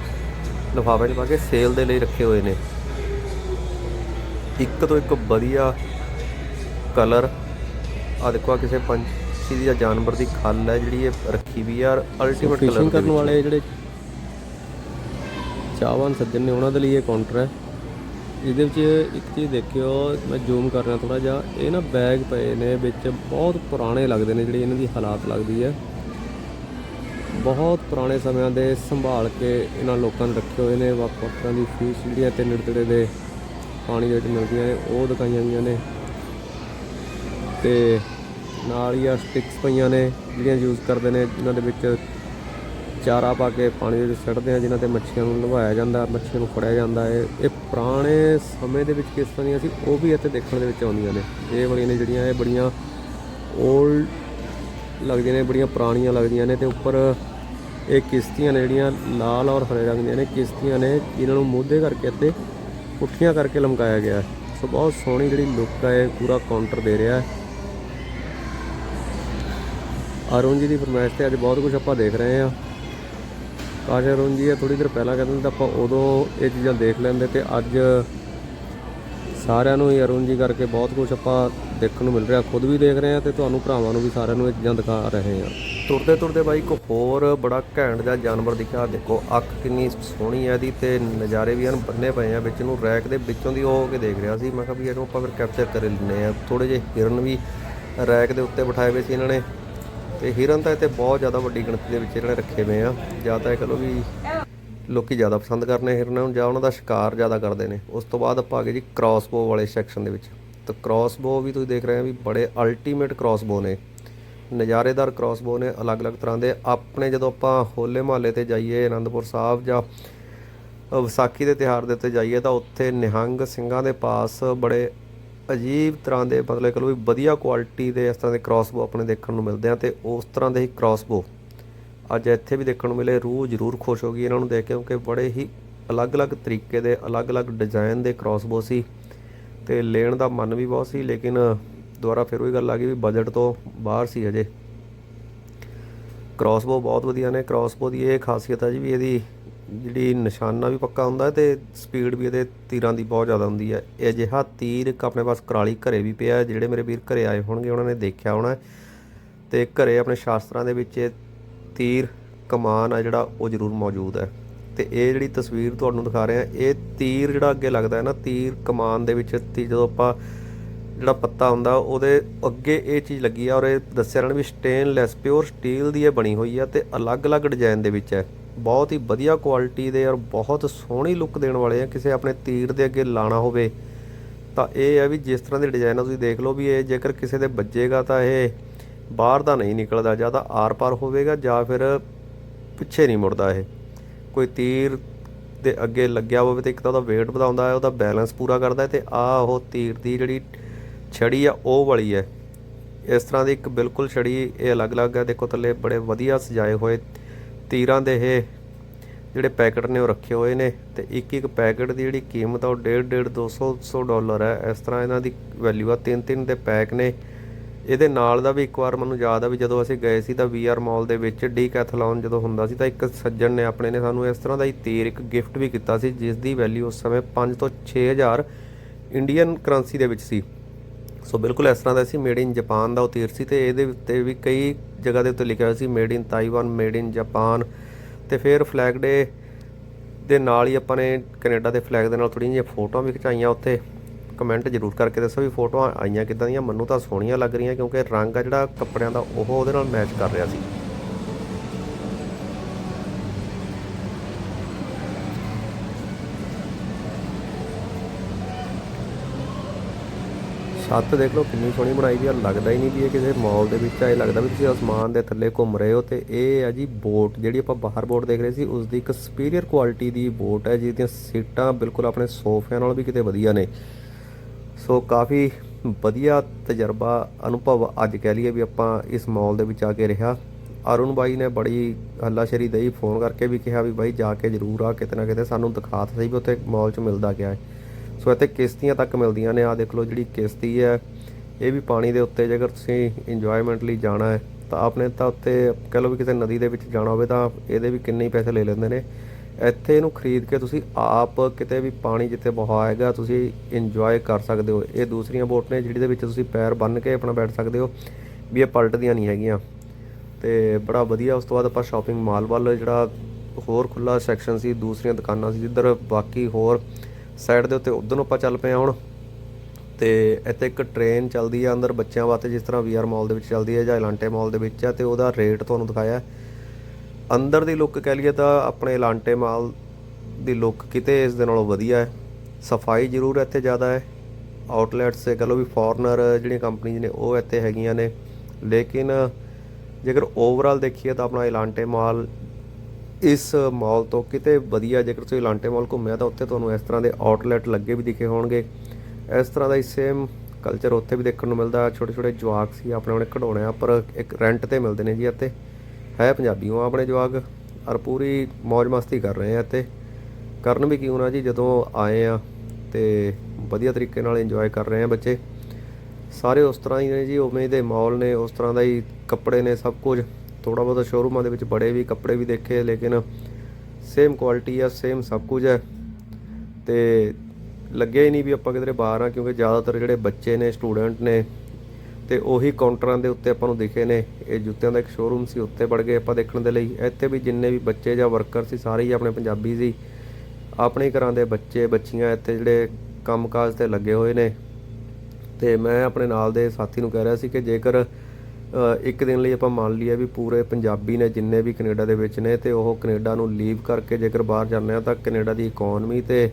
ਲਿਫਾਫੇ 'ਚ ਪਾ ਕੇ ਸੇਲ ਦੇ ਲਈ ਰੱਖੇ ਹੋਏ ਨੇ। ਇੱਕ ਤੋਂ ਇੱਕ ਵਧੀਆ ਕਲਰ ਆ ਦੇਖੋ ਆ ਕਿਸੇ ਪੰਛੀ ਦੀ ਜਾਂ ਜਾਨਵਰ ਦੀ ਖੱਲ ਹੈ ਜਿਹੜੀ ਇਹ ਰੱਖੀ ਵੀ ਆ ਅਲਟੀਮੇਟ ਕਲਰ ਕਰਨ ਵਾਲੇ ਜਿਹੜੇ ਚਾਹਵਾਨ ਸੱਜਣ ਨੇ ਉਹਨਾਂ ਦੇ ਲਈ ਇਹ ਕਾਊਂਟਰ ਹੈ। ਇਹਦੇ ਵਿੱਚ ਇੱਕ ਚੀਜ਼ ਦੇਖਿਓ, ਮੈਂ ਜ਼ੂਮ ਕਰ ਰਿਹਾ ਥੋੜਾ ਜਿਹਾ, ਇਹ ਨਾ ਬੈਗ ਪਏ ਨੇ ਵਿੱਚ, ਬਹੁਤ ਪੁਰਾਣੇ ਲੱਗਦੇ ਨੇ ਜਿਹੜੀ ਇਹਨਾਂ ਦੀ ਹਾਲਾਤ ਲੱਗਦੀ ਹੈ। ਬਹੁਤ ਪੁਰਾਣੇ ਸਮਿਆਂ ਦੇ ਸੰਭਾਲ ਕੇ ਇਹਨਾਂ ਲੋਕਾਂ ਨੇ ਰੱਖੇ ਹੋਏ ਨੇ ਵੱਖ ਵੱਖ ਤਰ੍ਹਾਂ ਦੀ ਫੀਸ ਜਿਹੜੀਆਂ ਤੇ ਨਿਰਤੜੇ ਦੇ ਪਾਣੀ ਦੇ ਵਿੱਚ ਮਿਲਦੀਆਂ ਨੇ, ਉਹ ਦਿਖਾਈਆਂ ਗਈਆਂ ਨੇ। ਤੇ ਨਾਲ ਹੀ ਆ ਸਟਿਕਸ ਪਈਆਂ ਨੇ, ਜਿਹੜੀਆਂ ਯੂਜ਼ ਕਰਦੇ ਨੇ ਜਿਨ੍ਹਾਂ ਦੇ ਵਿੱਚ ਚਾਰਾ ਪਾ ਕੇ ਪਾਣੀ ਦੇ ਵਿੱਚ ਸੁੱਟਦੇ ਆ ਜਿਨ੍ਹਾਂ ਤੇ ਮੱਛੀਆਂ ਨੂੰ ਲਵਾਇਆ ਜਾਂਦਾ, ਮੱਛੀਆਂ ਨੂੰ ਫੜਿਆ ਜਾਂਦਾ। ਹੈ ਇਹ ਪੁਰਾਣੇ ਸਮੇਂ ਦੇ ਵਿੱਚ ਕਿਸ ਤਰ੍ਹਾਂ ਦੀਆਂ ਸੀ, ਉਹ ਵੀ ਇੱਥੇ ਦੇਖਣ ਦੇ ਵਿੱਚ ਆਉਂਦੀਆਂ ਨੇ। ਇਹ ਵਾਲੀਆਂ ਨੇ ਜਿਹੜੀਆਂ, ਇਹ ਬੜੀਆਂ 올ਡ ਲੱਗਦੀਆਂ ਨੇ, ਬੜੀਆਂ ਪੁਰਾਣੀਆਂ ਲੱਗਦੀਆਂ ਨੇ ਤੇ ਉੱਪਰ ਇਹ ਕਿਸ਼ਤੀਆਂ ਨੇ ਜਿਹੜੀਆਂ ਲਾਲ ਔਰ ਹਰੇ ਰੰਗ ਦੀਆਂ ਨੇ, ਕਿਸ਼ਤੀਆਂ ਨੇ ਇਹਨਾਂ ਨੂੰ ਮੋਢੇ ਕਰਕੇ ਅਤੇ ਪੁੱਠੀਆਂ ਕਰਕੇ ਲਮਕਾਇਆ ਗਿਆ ਸੋ ਬਹੁਤ ਸੋਹਣੀ ਜਿਹੜੀ ਲੁੱਕ ਹੈ ਇਹ ਪੂਰਾ ਕਾਊਂਟਰ ਦੇ ਰਿਹਾ ਹੈ। ਅਰੁਣ ਜੀ ਦੀ ਫਰਮਾਇਸ਼ ਤੇ ਅੱਜ ਬਹੁਤ ਕੁਝ ਆਪਾਂ ਦੇਖ ਰਹੇ ਹਾਂ। ਕਾਸ਼ ਅਰੁਣ ਜੀ, ਇਹ ਥੋੜੀ ਦੇਰ ਪਹਿਲਾਂ ਕਹਿੰਦੇ ਤਾਂ ਆਪਾਂ ਉਦੋਂ ਇਹ ਚੀਜ਼ਾਂ ਦੇਖ ਲੈਂਦੇ ਤੇ ਅੱਜ ਸਾਰਿਆਂ ਨੂੰ ਹੀ ਅਰੁਣ ਜੀ ਕਰਕੇ ਬਹੁਤ ਕੁਝ ਆਪਾਂ ਦੇਖਣ ਨੂੰ ਮਿਲ ਰਿਹਾ, ਖੁਦ ਵੀ ਦੇਖ ਰਹੇ ਹਾਂ ਤੇ ਤੁਹਾਨੂੰ ਭਰਾਵਾਂ ਨੂੰ ਵੀ ਸਾਰਿਆਂ ਨੂੰ ਇਹ ਚੀਜ਼ਾਂ ਦਿਖਾ ਰਹੇ ਹਾਂ। ਤੁਰਦੇ ਤੁਰਦੇ ਬਾਈ ਇੱਕ ਹੋਰ ਬੜਾ ਘੈਂਟ ਜਿਹਾ ਜਾਨਵਰ ਦਿਖਿਆ, ਦੇਖੋ ਅੱਖ ਕਿੰਨੀ ਸੋਹਣੀ ਹੈ ਇਹਦੀ ਤੇ ਨਜ਼ਾਰੇ ਵੀ ਹਨ, ਬੰਨੇ ਪਏ ਆ ਵਿੱਚ ਨੂੰ, ਰੈਕ ਦੇ ਵਿੱਚੋਂ ਦੀ ਉਹ ਹੋ ਕੇ ਦੇਖ ਰਿਹਾ ਸੀ, ਮੈਂ ਕਿਹਾ ਵੀ ਇਹਨੂੰ ਆਪਾਂ ਫਿਰ ਕੈਪਚਰ ਕਰ ਲੈਂਦੇ ਆ ਥੋੜੇ ਜਿਹੇ ਹਿਰਨ ਵੀ ਰੈਕ ਦੇ ਉੱਤੇ ਬਿਠਾਏ ਹੋਏ ਸੀ ਇਹਨਾਂ ਨੇ। ਤੇ ਹਿਰਨ ਤਾਂ ਇੱਥੇ ਬਹੁਤ ਜ਼ਿਆਦਾ ਵੱਡੀ ਗਿਣਤੀ ਦੇ ਵਿੱਚ ਇਹਨਾਂ ਨੇ ਰੱਖੇ ਹੋਏ ਆ। ਜਾਂ ਤਾਂ ਇਹ ਕਹੋ ਵੀ ਲੋਕੀ ਜ਼ਿਆਦਾ ਪਸੰਦ ਕਰਨੇ ਹਿਰਨਾਂ ਨੂੰ, ਜਾਂ ਉਹਨਾਂ ਦਾ ਸ਼ਿਕਾਰ ਜ਼ਿਆਦਾ ਕਰਦੇ ਨੇ। ਉਸ ਤੋਂ ਬਾਅਦ ਆਪਾਂ ਆ ਗਏ ਜੀ ਕ੍ਰਾਸਬੋ ਵਾਲੇ ਸੈਕਸ਼ਨ ਦੇ ਵਿੱਚ। ਤਾਂ ਕ੍ਰਾਸਬੋ ਵੀ ਤੁਸੀਂ ਦੇਖ ਰਹੇ ਹੋ ਵੀ ਬੜੇ ਅਲਟੀਮੇਟ ਕ੍ਰਾਸਬੋ ਨੇ। ਨਜ਼ਾਰੇਦਾਰ ਕ੍ਰਾਸਬੋ ਨੇ, ਅਲੱਗ-ਅਲੱਗ ਤਰ੍ਹਾਂ ਦੇ। ਆਪਣੇ ਜਦੋਂ ਆਪਾਂ ਹੋਲੇ ਮਹੱਲੇ ਤੇ ਜਾਈਏ ਆਨੰਦਪੁਰ ਸਾਹਿਬ ਜਾਂ ਵਿਸਾਖੀ ਦੇ ਤਿਉਹਾਰ ਦੇ ਉੱਤੇ ਜਾਈਏ, ਤਾਂ ਉੱਥੇ ਨਿਹੰਗ ਸਿੰਘਾਂ ਦੇ ਪਾਸ ਬੜੇ ਅਜੀਬ ਤਰ੍ਹਾਂ ਦੇ ਮਤਲਬ ਕਿ ਵੀ ਵਧੀਆ ਕੁਆਲਿਟੀ ਦੇ ਇਸ ਤਰ੍ਹਾਂ ਦੇ ਕ੍ਰਾਸਬੋ ਆਪਣੇ ਦੇਖਣ ਨੂੰ ਮਿਲਦੇ ਆ ਤੇ ਉਸ ਤਰ੍ਹਾਂ ਦੇ ਹੀ ਕ੍ਰਾਸਬੋ ਅੱਜ ਇੱਥੇ ਵੀ ਦੇਖਣ ਨੂੰ ਮਿਲੇ, ਰੂਹ ਜ਼ਰੂਰ ਖੁਸ਼ ਹੋ ਗਈ ਇਹਨਾਂ ਨੂੰ ਦੇਖ ਕੇ ਕਿਉਂਕਿ ਬੜੇ ਹੀ ਅਲੱਗ-ਅਲੱਗ ਤਰੀਕੇ ਦੇ, ਅਲੱਗ-ਅਲੱਗ ਡਿਜ਼ਾਈਨ ਦੇ ਕ੍ਰਾਸਬੋ ਸੀ ਤੇ ਲੈਣ ਦਾ ਮਨ ਵੀ ਬਹੁਤ ਸੀ ਲੇਕਿਨ ਦੁਬਾਰਾ ਫਿਰ ਉਹੀ ਗੱਲ ਆ ਗਈ ਵੀ ਬਜਟ ਤੋਂ ਬਾਹਰ ਸੀ ਅਜੇ ਕ੍ਰਾਸਬੋ ਬਹੁਤ ਵਧੀਆ ਨੇ ਕ੍ਰਾਸਬੋ ਦੀ ਇਹ ਖਾਸੀਅਤ ਹੈ ਜੀ ਵੀ ਇਹਦੀ ਜਿਹੜੀ ਨਿਸ਼ਾਨਾ ਵੀ ਪੱਕਾ ਹੁੰਦਾ ਹੈ ਤੇ ਸਪੀਡ ਵੀ ਇਹਦੇ ਤੀਰਾਂ ਦੀ ਬਹੁਤ ਜ਼ਿਆਦਾ ਹੁੰਦੀ ਹੈ। ਇਹ ਅਜਿਹਾ ਤੀਰ ਇੱਕ ਆਪਣੇ ਪਾਸ ਕਰਾਲੀ ਘਰੇ ਵੀ ਪਿਆ ਜਿਹੜੇ ਮੇਰੇ ਵੀਰ ਘਰੇ ਆਏ ਹੋਣਗੇ, ਉਹਨਾਂ ਨੇ ਦੇਖਿਆ ਹੋਣਾ ਹੈ। ਤੇ ਘਰੇ ਆਪਣੇ ਸ਼ਾਸਤਰਾਂ ਦੇ ਵਿੱਚ ਇਹ ਤੀਰ ਕਮਾਨ ਆ ਜਿਹੜਾ ਉਹ ਜ਼ਰੂਰ ਮੌਜੂਦ ਹੈ। ਤੇ ਇਹ ਜਿਹੜੀ ਤਸਵੀਰ ਤੁਹਾਨੂੰ ਦਿਖਾ ਰਹੇ ਆ ਇਹ ਤੀਰ ਜਿਹੜਾ ਅੱਗੇ ਲੱਗਦਾ ਹੈ ਨਾ, ਤੀਰ ਕਮਾਨ ਦੇ ਵਿੱਚ ਤੀ ਜਦੋਂ ਆਪਾਂ ਜਿਹੜਾ ਪੱਤਾ ਹੁੰਦਾ, ਉਹਦੇ ਅੱਗੇ ਇਹ ਚੀਜ਼ ਲੱਗੀ ਆ ਔਰ ਇਹ ਦੱਸਿਆ ਇਹਨਾਂ ਵੀ ਸਟੇਨਲੈਸ, ਪਿਓਰ ਸਟੀਲ ਦੀ ਇਹ ਬਣੀ ਹੋਈ ਆ ਤੇ ਅਲੱਗ-ਅਲੱਗ ਡਿਜ਼ਾਈਨ ਦੇ ਵਿੱਚ ਹੈ। ਬਹੁਤ ਹੀ ਵਧੀਆ ਕੁਆਲਿਟੀ ਦੇ ਔਰ ਬਹੁਤ ਸੋਹਣੀ ਲੁੱਕ ਦੇਣ ਵਾਲੇ ਆ। ਕਿਸੇ ਆਪਣੇ ਤੀਰ ਦੇ ਅੱਗੇ ਲਾਣਾ ਹੋਵੇ, ਤਾਂ ਇਹ ਹੈ ਵੀ ਜਿਸ ਤਰ੍ਹਾਂ ਦੇ ਡਿਜ਼ਾਈਨ ਆ, ਤੁਸੀਂ ਦੇਖ ਲਓ ਵੀ ਇਹ ਜੇਕਰ ਕਿਸੇ ਦੇ ਵੱਜੇਗਾ ਤਾਂ ਇਹ ਬਾਹਰ ਦਾ ਨਹੀਂ ਨਿਕਲਦਾ, ਜਾਂ ਤਾਂ ਆਰ-ਪਾਰ ਹੋਵੇਗਾ, ਜਾਂ ਫਿਰ ਪਿੱਛੇ ਨਹੀਂ ਮੁੜਦਾ ਇਹ। ਕੋਈ ਤੀਰ ਦੇ ਅੱਗੇ ਲੱਗਿਆ ਹੋਵੇ ਤੇ ਇੱਕ ਤਾਂ ਉਹਦਾ weight ਵਧਾਉਂਦਾ ਹੈ, ਉਹਦਾ ਬੈਲੈਂਸ ਪੂਰਾ ਕਰਦਾ ਹੈ ਤੇ ਆ ਉਹ ਤੀਰ ਦੀ ਜਿਹੜੀ ਛੜੀ ਆ, ਉਹ ਵਾਲੀ ਹੈ। ਇਸ ਤਰ੍ਹਾਂ ਦੀ ਇੱਕ ਬਿਲਕੁਲ ਛੜੀ ਇਹ ਅਲੱਗ-ਅਲੱਗ ਹੈ। ਦੇਖੋ ਥੱਲੇ ਬੜੇ ਵਧੀਆ ਸਜਾਏ ਹੋਏ ਤੀਰਾਂ ਦੇ ਇਹ ਜਿਹੜੇ ਪੈਕਟ ਨੇ ਉਹ ਰੱਖੇ ਹੋਏ ਨੇ ਤੇ ਇੱਕ ਇੱਕ ਪੈਕਟ ਦੀ ਜਿਹੜੀ ਕੀਮਤ ਆ ਉਹ 1.5 1.5 200 100 ਡਾਲਰ ਹੈ। ਇਸ ਤਰ੍ਹਾਂ ਇਹਨਾਂ ਦੀ ਵੈਲਿਊ ਆ। ਤਿੰਨ ਤਿੰਨ ਦੇ ਪੈਕ ਨੇ। ਇਹਦੇ ਨਾਲ ਦਾ ਵੀ ਇੱਕ ਵਾਰ ਮੈਨੂੰ ਯਾਦ ਆ ਵੀ ਜਦੋਂ ਅਸੀਂ ਗਏ ਸੀ ਤਾਂ ਵੀਆਰ ਮਾਲ ਦੇ ਵਿੱਚ ਡੀਕੈਥਲੌਨ ਜਦੋਂ ਹੁੰਦਾ ਸੀ ਤਾਂ ਇੱਕ ਸੱਜਣ ਨੇ ਆਪਣੇ ਨੇ ਸਾਨੂੰ ਇਸ ਤਰ੍ਹਾਂ ਦਾ ਹੀ ਤੀਰ ਇੱਕ ਗਿਫਟ ਵੀ ਕੀਤਾ ਸੀ, ਜਿਸ ਦੀ ਵੈਲਿਊ ਉਸ ਸਮੇਂ 5 ਤੋਂ 6000 ਇੰਡੀਅਨ ਕਰੰਸੀ ਦੇ ਵਿੱਚ ਸੀ। ਸੋ ਬਿਲਕੁਲ ਇਸ ਤਰ੍ਹਾਂ ਦਾ ਸੀ ਮੇਡ ਇਨ ਜਾਪਾਨ ਦਾ ਉਹ ਤੀਰ ਸੀ ਤੇ ਇਹਦੇ ਉੱਤੇ ਵੀ ਕਈ ਜਗ੍ਹਾ ਦੇ ਉੱਤੇ ਲਿਖਿਆ ਹੋਇਆ ਸੀ made in Taiwan made in Japan ਤੇ ਫਿਰ ਫਲੈਗ ਡੇ ਦੇ ਨਾਲ ਹੀ ਆਪਾਂ ਨੇ ਕੈਨੇਡਾ ਦੇ ਫਲੈਗ ਦੇ ਨਾਲ ਥੋੜ੍ਹੀਆਂ ਜਿਹੀਆਂ ਫੋਟੋਆਂ ਵੀ ਖਿਚਾਈਆਂ ਉੱਥੇ। ਕਮੈਂਟ ਜ਼ਰੂਰ ਕਰਕੇ ਦੱਸੋ ਵੀ ਫੋਟੋਆਂ ਆਈਆਂ ਕਿੱਦਾਂ ਦੀਆਂ, ਮੈਨੂੰ ਤਾਂ ਸੋਹਣੀਆਂ ਲੱਗ ਰਹੀਆਂ ਕਿਉਂਕਿ ਰੰਗ ਆ ਜਿਹੜਾ ਕੱਪੜਿਆਂ ਦਾ, ਉਹ ਉਹਦੇ ਨਾਲ ਮੈਚ ਕਰ ਰਿਹਾ ਸੀ। ਛੱਤ ਦੇਖ ਲਓ ਕਿੰਨੀ ਸੋਹਣੀ ਬਣਾਈ ਵੀ ਆ, ਲੱਗਦਾ ਹੀ ਨਹੀਂ ਵੀ ਇਹ ਕਿਸੇ ਮਾਲ ਦੇ ਵਿੱਚ ਆ, ਇਹ ਲੱਗਦਾ ਵੀ ਤੁਸੀਂ ਅਸਮਾਨ ਦੇ ਥੱਲੇ ਘੁੰਮ ਰਹੇ ਹੋ ਤੇ ਇਹ ਆ ਜੀ ਬੋਟ ਜਿਹੜੀ ਆਪਾਂ ਬਾਹਰ ਬੋਟ ਦੇਖ ਰਹੇ ਸੀ ਉਸ ਦੀ ਇੱਕ ਸੁਪੀਰੀਅਰ ਕੁਆਲਿਟੀ ਦੀ ਬੋਟ ਹੈ ਜਿਹਦੀਆਂ ਸੀਟਾਂ ਬਿਲਕੁਲ ਆਪਣੇ ਸੋਫਿਆਂ ਨਾਲ ਵੀ ਕਿਤੇ ਵਧੀਆ ਨੇ। ਸੋ ਕਾਫੀ ਵਧੀਆ ਤਜਰਬਾ, ਅਨੁਭਵ ਅੱਜ ਕਹਿ ਲਈਏ ਵੀ ਆਪਾਂ ਇਸ ਮਾਲ ਦੇ ਵਿੱਚ ਆ ਕੇ ਰਿਹਾ। ਅਰੁਣ ਬਾਈ ਨੇ ਬੜੀ ਹੱਲਾਸ਼ੇਰੀ ਦਈ, ਫੋਨ ਕਰਕੇ ਵੀ ਕਿਹਾ ਵੀ ਬਾਈ ਜਾ ਕੇ ਜ਼ਰੂਰ ਆ, ਕਿਤੇ ਨਾ ਕਿਤੇ ਸਾਨੂੰ ਦਿਖਾ ਤਾਂ ਸਹੀ ਵੀ ਉੱਥੇ ਮਾਲ 'ਚ ਮਿਲਦਾ ਕਿਆ ਹੈ। ਸੋ ਇੱਥੇ ਕਿਸ਼ਤੀਆਂ ਤੱਕ ਮਿਲਦੀਆਂ ਨੇ। ਆ ਦੇਖ ਲਓ ਜਿਹੜੀ ਕਿਸ਼ਤੀ ਹੈ, ਇਹ ਵੀ ਪਾਣੀ ਦੇ ਉੱਤੇ ਜੇਕਰ ਤੁਸੀਂ ਇੰਜੋਇਮੈਂਟ ਲਈ ਜਾਣਾ ਹੈ, ਤਾਂ ਆਪਣੇ ਤਾਂ ਉੱਤੇ ਕਹ ਲਓ ਵੀ ਕਿਸੇ ਨਦੀ ਦੇ ਵਿੱਚ ਜਾਣਾ ਹੋਵੇ ਤਾਂ ਇਹਦੇ ਵੀ ਕਿੰਨੇ ਪੈਸੇ ਲੈ ਲੈਂਦੇ ਨੇ। ਇੱਥੇ ਇਹਨੂੰ ਖਰੀਦ ਕੇ ਤੁਸੀਂ ਆਪ ਕਿਤੇ ਵੀ ਪਾਣੀ ਜਿੱਥੇ ਬਹਾ ਹੈਗਾ, ਤੁਸੀਂ ਇੰਜੋਏ ਕਰ ਸਕਦੇ ਹੋ। ਇਹ ਦੂਸਰੀਆਂ ਬੋਟ ਨੇ ਜਿਹੜੀ ਦੇ ਵਿੱਚ ਤੁਸੀਂ ਪੈਰ ਬੰਨ ਕੇ ਆਪਣਾ ਬੈਠ ਸਕਦੇ ਹੋ, ਵੀ ਇਹ ਪਲਟਦੀਆਂ ਨਹੀਂ ਹੈਗੀਆਂ। ਤੇ ਬੜਾ ਵਧੀਆ ਉਸ ਤੋਂ ਬਾਅਦ ਆਪਾਂ ਸ਼ਾਪਿੰਗ ਮਾਲ ਵੱਲ ਜਿਹੜਾ ਹੋਰ ਖੁੱਲਾ ਸੈਕਸ਼ਨ ਸੀ, ਦੂਸਰੀਆਂ ਦੁਕਾਨਾਂ ਸੀ, ਜਿੱਧਰ ਬਾਕੀ ਹੋਰ ਸਾਈਡ ਦੇ ਉੱਤੇ ਉਧਰ ਨੂੰ ਆਪਾਂ ਚੱਲ ਪਏ ਹਾਂ ਹੁਣ। ਤੇ ਇੱਥੇ ਇੱਕ ਟ੍ਰੇਨ ਚੱਲਦੀ ਆ ਅੰਦਰ ਬੱਚਿਆਂ ਵਾਸਤੇ, ਜਿਸ ਤਰ੍ਹਾਂ ਵੀਆਰ ਮਾਲ ਦੇ ਵਿੱਚ ਚੱਲਦੀ ਹੈ ਜਾਂ ਇਲਾਂਟੇ ਮਾਲ ਦੇ ਵਿੱਚ ਆ, ਤੇ ਉਹਦਾ ਰੇਟ ਤੁਹਾਨੂੰ ਦਿਖਾਇਆ। ਅੰਦਰ ਦੀ ਲੁੱਕ ਕਹਿ ਲਈਏ ਤਾਂ ਆਪਣੇ ਇਲਾਂਟੇ ਮਾਲ ਦੀ ਲੁੱਕ ਕਿਤੇ ਇਸ ਦੇ ਨਾਲੋਂ ਵਧੀਆ ਹੈ। ਸਫ਼ਾਈ ਜ਼ਰੂਰ ਇੱਥੇ ਜ਼ਿਆਦਾ ਹੈ। ਆਊਟਲੈਟਸ ਕਹ ਲਓ ਵੀ ਫੋਰਨਰ ਜਿਹੜੀਆਂ ਕੰਪਨੀਆਂ ਨੇ, ਉਹ ਇੱਥੇ ਹੈਗੀਆਂ ਨੇ। ਲੇਕਿਨ ਜੇਕਰ ਓਵਰਆਲ ਦੇਖੀਏ ਤਾਂ ਆਪਣਾ ਇਲਾਂਟੇ ਮਾਲ ਇਸ ਮਾਲ ਤੋਂ ਕਿਤੇ ਵਧੀਆ, ਜੇਕਰ ਤੁਸੀਂ ਇਲਾਂਟੇ ਮਾਲ ਘੁੰਮਿਆ ਤਾਂ ਉੱਥੇ ਤੁਹਾਨੂੰ ਇਸ ਤਰ੍ਹਾਂ ਦੇ ਆਊਟਲੈਟ ਲੱਗੇ ਵੀ ਦਿਖੇ ਹੋਣਗੇ। ਇਸ ਤਰ੍ਹਾਂ ਦਾ ਹੀ ਸੇਮ ਕਲਚਰ ਉੱਥੇ ਵੀ ਦੇਖਣ ਨੂੰ ਮਿਲਦਾ। ਛੋਟੇ ਛੋਟੇ ਜਵਾਕ ਸੀ, ਆਪਣੇ ਆਪਣੇ ਖਿਡੌਣੇ ਆ, ਪਰ ਇੱਕ ਰੈਂਟ ਤੇ ਮਿਲਦੇ ਨੇ ਜੀ ਇੱਥੇ। ਹੈ ਪੰਜਾਬੀ ਹੋ ਆਪਣੇ ਜਵਾਕ, ਔਰ ਪੂਰੀ ਮौज ਮਸਤੀ ਕਰ ਰਹੇ ਆ ਇੱਥੇ। ਕਰਨ ਵੀ ਕਿਉਂ ਨਾ ਜੀ, ਜਦੋਂ ਆਏ ਆ ਤੇ ਵਧੀਆ ਤਰੀਕੇ ਨਾਲ ਇੰਜੋਏ ਕਰ ਰਹੇ ਆ ਬੱਚੇ। ਸਾਰੇ ਉਸ ਤਰ੍ਹਾਂ ਹੀ ਨੇ ਜੀ, ਉਵੇਂ ਦੇ ਮਾਲ ਨੇ, ਉਸ ਤਰ੍ਹਾਂ ਦਾ ਹੀ ਕੱਪੜੇ ਨੇ ਸਭ ਕੁਝ। ਥੋੜਾ ਬਹੁਤਾ ਸ਼ੋਰੂਮਾਂ ਦੇ ਵਿੱਚ ਬੜੇ ਵੀ, ਕੱਪੜੇ ਵੀ ਦੇਖੇ ਲੇਕਿਨ ਸੇਮ ਕੁਆਲਿਟੀ ਆ ਸੇਮ ਸਭ ਕੁਝ ਹੈ ਤੇ ਲੱਗਿਆ ਹੀ ਨਹੀਂ ਵੀ ਆਪਾਂ ਕਿਧਰੇ ਬਾਹਰ ਆ, ਕਿਉਂਕਿ ਜ਼ਿਆਦਾਤਰ ਜਿਹੜੇ ਬੱਚੇ ਨੇ ਸਟੂਡੈਂਟ ਨੇ, ਤੇ ਉਹੀ ਕਾਊਂਟਰਾਂ ਦੇ ਉੱਤੇ ਆਪਾਂ ਨੂੰ ਦਿਖੇ ਨੇ। ਇਹ ਜੁੱਤਿਆਂ ਦਾ ਇੱਕ ਸ਼ੋਰੂਮ ਸੀ, ਉੱਤੇ ਵੜ ਗਏ ਆਪਾਂ ਦੇਖਣ ਦੇ ਲਈ। ਇੱਥੇ ਵੀ ਜਿੰਨੇ ਵੀ ਬੱਚੇ ਜਾਂ ਵਰਕਰ ਸੀ, ਸਾਰੇ ਹੀ ਆਪਣੇ ਪੰਜਾਬੀ ਸੀ। ਆਪਣੇ ਘਰਾਂ ਦੇ ਬੱਚੇ, ਬੱਚੀਆਂ ਇੱਥੇ ਜਿਹੜੇ ਕੰਮਕਾਜ ਤੇ ਲੱਗੇ ਹੋਏ ਨੇ। ਤੇ ਮੈਂ ਆਪਣੇ ਨਾਲ ਦੇ ਸਾਥੀ ਨੂੰ ਕਹਿ ਰਿਹਾ ਸੀ ਕਿ ਜੇਕਰ ਇੱਕ ਦਿਨ ਲਈ ਆਪਾਂ ਮੰਨ ਲਈਏ ਵੀ ਪੂਰੇ ਪੰਜਾਬੀ ਨੇ ਜਿੰਨੇ ਵੀ ਕੈਨੇਡਾ ਦੇ ਵਿੱਚ ਨੇ ਤੇ ਉਹ ਕੈਨੇਡਾ ਨੂੰ ਲੀਵ ਕਰਕੇ ਜੇਕਰ ਬਾਹਰ ਜਾਂਦੇ ਆ ਤਾਂ ਕੈਨੇਡਾ ਦੀ ਇਕਨੋਮੀ ਤੇ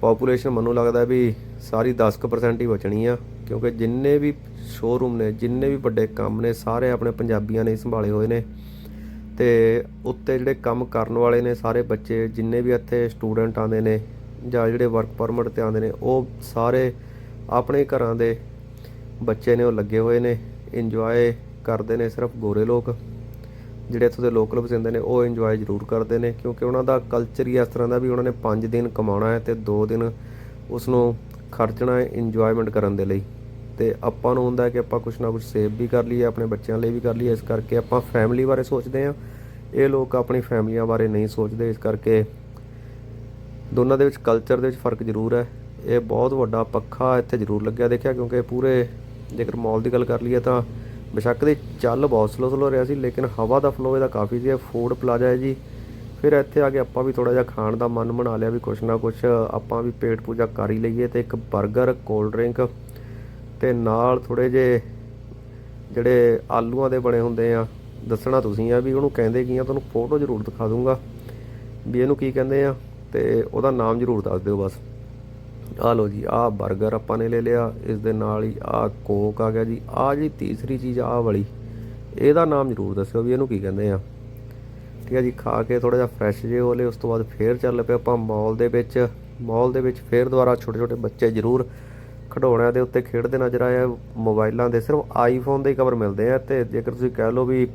ਪੋਪੂਲੇਸ਼ਨ ਮੈਨੂੰ ਲੱਗਦਾ ਵੀ ਸਾਰੀ 10% ਹੀ ਬਚਣੀ ਆ, ਕਿਉਂਕਿ ਜਿੰਨੇ ਵੀ ਸ਼ੋਰੂਮ ਨੇ, ਜਿੰਨੇ ਵੀ ਵੱਡੇ ਕੰਮ ਨੇ, ਸਾਰੇ ਆਪਣੇ ਪੰਜਾਬੀਆਂ ਨੇ ਸੰਭਾਲੇ ਹੋਏ ਨੇ। ਤੇ ਉੱਤੇ ਜਿਹੜੇ ਕੰਮ ਕਰਨ ਵਾਲੇ ਨੇ ਸਾਰੇ ਬੱਚੇ, ਜਿੰਨੇ ਵੀ ਇੱਥੇ ਸਟੂਡੈਂਟ ਆਉਂਦੇ ਨੇ ਜਾਂ ਜਿਹੜੇ ਵਰਕ ਪਰਮਿਟ ਤੇ ਆਉਂਦੇ ਨੇ, ਉਹ ਸਾਰੇ ਆਪਣੇ ਘਰਾਂ ਦੇ ਬੱਚੇ ਨੇ, ਉਹ ਲੱਗੇ ਹੋਏ ਨੇ। ਇੰਜੋਏ ਕਰਦੇ ਨੇ ਸਿਰਫ ਗੋਰੇ ਲੋਕ। ਜਿਹੜੇ ਇੱਥੋਂ ਦੇ ਲੋਕਲ ਵਸਿੰਦੇ ਨੇ, ਉਹ ਇੰਜੋਏ ਜ਼ਰੂਰ ਕਰਦੇ ਨੇ, ਕਿਉਂਕਿ ਉਹਨਾਂ ਦਾ ਕਲਚਰ ਹੀ ਇਸ ਤਰ੍ਹਾਂ ਦਾ ਵੀ ਉਹਨਾਂ ਨੇ 5 ਦਿਨ ਕਮਾਉਣਾ ਹੈ ਤੇ 2 ਦਿਨ ਉਸ ਨੂੰ ਖਰਚਣਾ ਹੈ ਇੰਜੋਇਮੈਂਟ ਕਰਨ ਦੇ ਲਈ। ਤੇ ਆਪਾਂ ਨੂੰ ਹੁੰਦਾ ਕਿ ਆਪਾਂ ਕੁਝ ਨਾ ਕੁਝ ਸੇਵ ਵੀ ਕਰ ਲਈਏ, ਆਪਣੇ ਬੱਚਿਆਂ ਲਈ ਵੀ ਕਰ ਲਈਏ, ਇਸ ਕਰਕੇ ਆਪਾਂ ਫੈਮਿਲੀ ਬਾਰੇ ਸੋਚਦੇ ਹਾਂ। ਇਹ ਲੋਕ ਆਪਣੀ ਫੈਮਲੀਆਂ ਬਾਰੇ ਨਹੀਂ ਸੋਚਦੇ, ਇਸ ਕਰਕੇ ਦੋਨਾਂ ਦੇ ਵਿੱਚ ਕਲਚਰ ਦੇ ਵਿੱਚ ਫ਼ਰਕ ਜ਼ਰੂਰ ਹੈ। ਇਹ ਬਹੁਤ ਵੱਡਾ ਪੱਖਾ ਇੱਥੇ ਜ਼ਰੂਰ ਲੱਗਿਆ ਦੇਖਿਆ, ਕਿਉਂਕਿ ਪੂਰੇ ਜੇਕਰ ਮੌਲ ਦੀ ਗੱਲ ਕਰ ਲਈਏ ਤਾਂ ਬੇਸ਼ੱਕ ਦੇ ਚੱਲ ਬਹੁਤ ਸਲੋ ਸਲੋ ਰਿਹਾ ਸੀ, ਲੇਕਿਨ ਹਵਾ ਦਾ ਫਲੋ ਇਹਦਾ ਕਾਫੀ ਸੀ, ਇਹ ਫੂਡ ਪਲਾਜ਼ਾ ਹੈ ਜੀ। ਫਿਰ ਇੱਥੇ ਆ ਕੇ ਆਪਾਂ ਵੀ ਥੋੜਾ ਜਿਹਾ ਖਾਣ ਦਾ ਮਨ ਬਣਾ ਲਿਆ ਵੀ ਕੁਛ ਨਾ ਕੁਛ ਆਪਾਂ ਵੀ ਪੇਟ ਪੂਜਾ ਕਰ ਹੀ ਲਈਏ ਤੇ ਇੱਕ 버ਗਰ ਕੋਲਡ ਡਰਿੰਕ ਤੇ ਨਾਲ ਥੋੜੇ ਜੇ ਜਿਹੜੇ ਆਲੂਆਂ ਦੇ ਬਣੇ ਹੁੰਦੇ ਆ, ਦੱਸਣਾ ਤੁਸੀਂ ਆ ਵੀ ਉਹਨੂੰ ਕਹਿੰਦੇ ਕੀ ਆ, ਤੁਹਾਨੂੰ ਫੋਟੋ ਜ਼ਰੂਰ ਦਿਖਾ ਦੂੰਗਾ ਵੀ ਇਹਨੂੰ ਕੀ ਕਹਿੰਦੇ ਆ ਤੇ ਉਹਦਾ ਨਾਮ ਜ਼ਰੂਰ ਦੱਸ ਦਿਓ ਬਸ। ਆ ਲਓ ਜੀ, ਆਹ 버ਗਰ ਆਪਾਂ ਨੇ ਲੈ ਲਿਆ, ਇਸ ਦੇ ਨਾਲ ਹੀ ਆਹ ਕੋਕ ਆ ਗਿਆ ਜੀ। ਆਹ ਜੀ ਤੀਸਰੀ ਚੀਜ਼ ਆਹ ਵਾਲੀ, ਇਹਦਾ ਨਾਮ ਜ਼ਰੂਰ ਦੱਸਿਓ ਵੀ ਇਹਨੂੰ ਕੀ ਕਹਿੰਦੇ ਆ। ਠੀਕ ਹੈ ਜੀ, ਖਾ ਕੇ ਥੋੜਾ ਜਿਹਾ ਫਰੈਸ਼ ਜੇ ਹੋ ਲਏ, ਉਸ ਤੋਂ ਬਾਅਦ ਫੇਰ ਚੱਲ ਪਏ ਆਪਾਂ ਮਾਲ ਦੇ ਵਿੱਚ। ਮਾਲ ਦੇ ਵਿੱਚ ਫੇਰ ਦੁਬਾਰਾ ਛੋਟੇ ਛੋਟੇ ਬੱਚੇ ਜ਼ਰੂਰ ਖਿਡੌਣਿਆਂ ਦੇ ਉੱਤੇ ਖੇਡਦੇ ਨਜ਼ਰ ਆਏ ਮੋਬਾਈਲਾਂ ਦੇ, ਸਿਰਫ ਆਈਫੋਨ ਦੇ ਹੀ ਕਵਰ ਮਿਲਦੇ ਆ। ਤੇ ਜੇਕਰ ਤੁਸੀਂ ਕਹਿ ਲਓ ਵੀ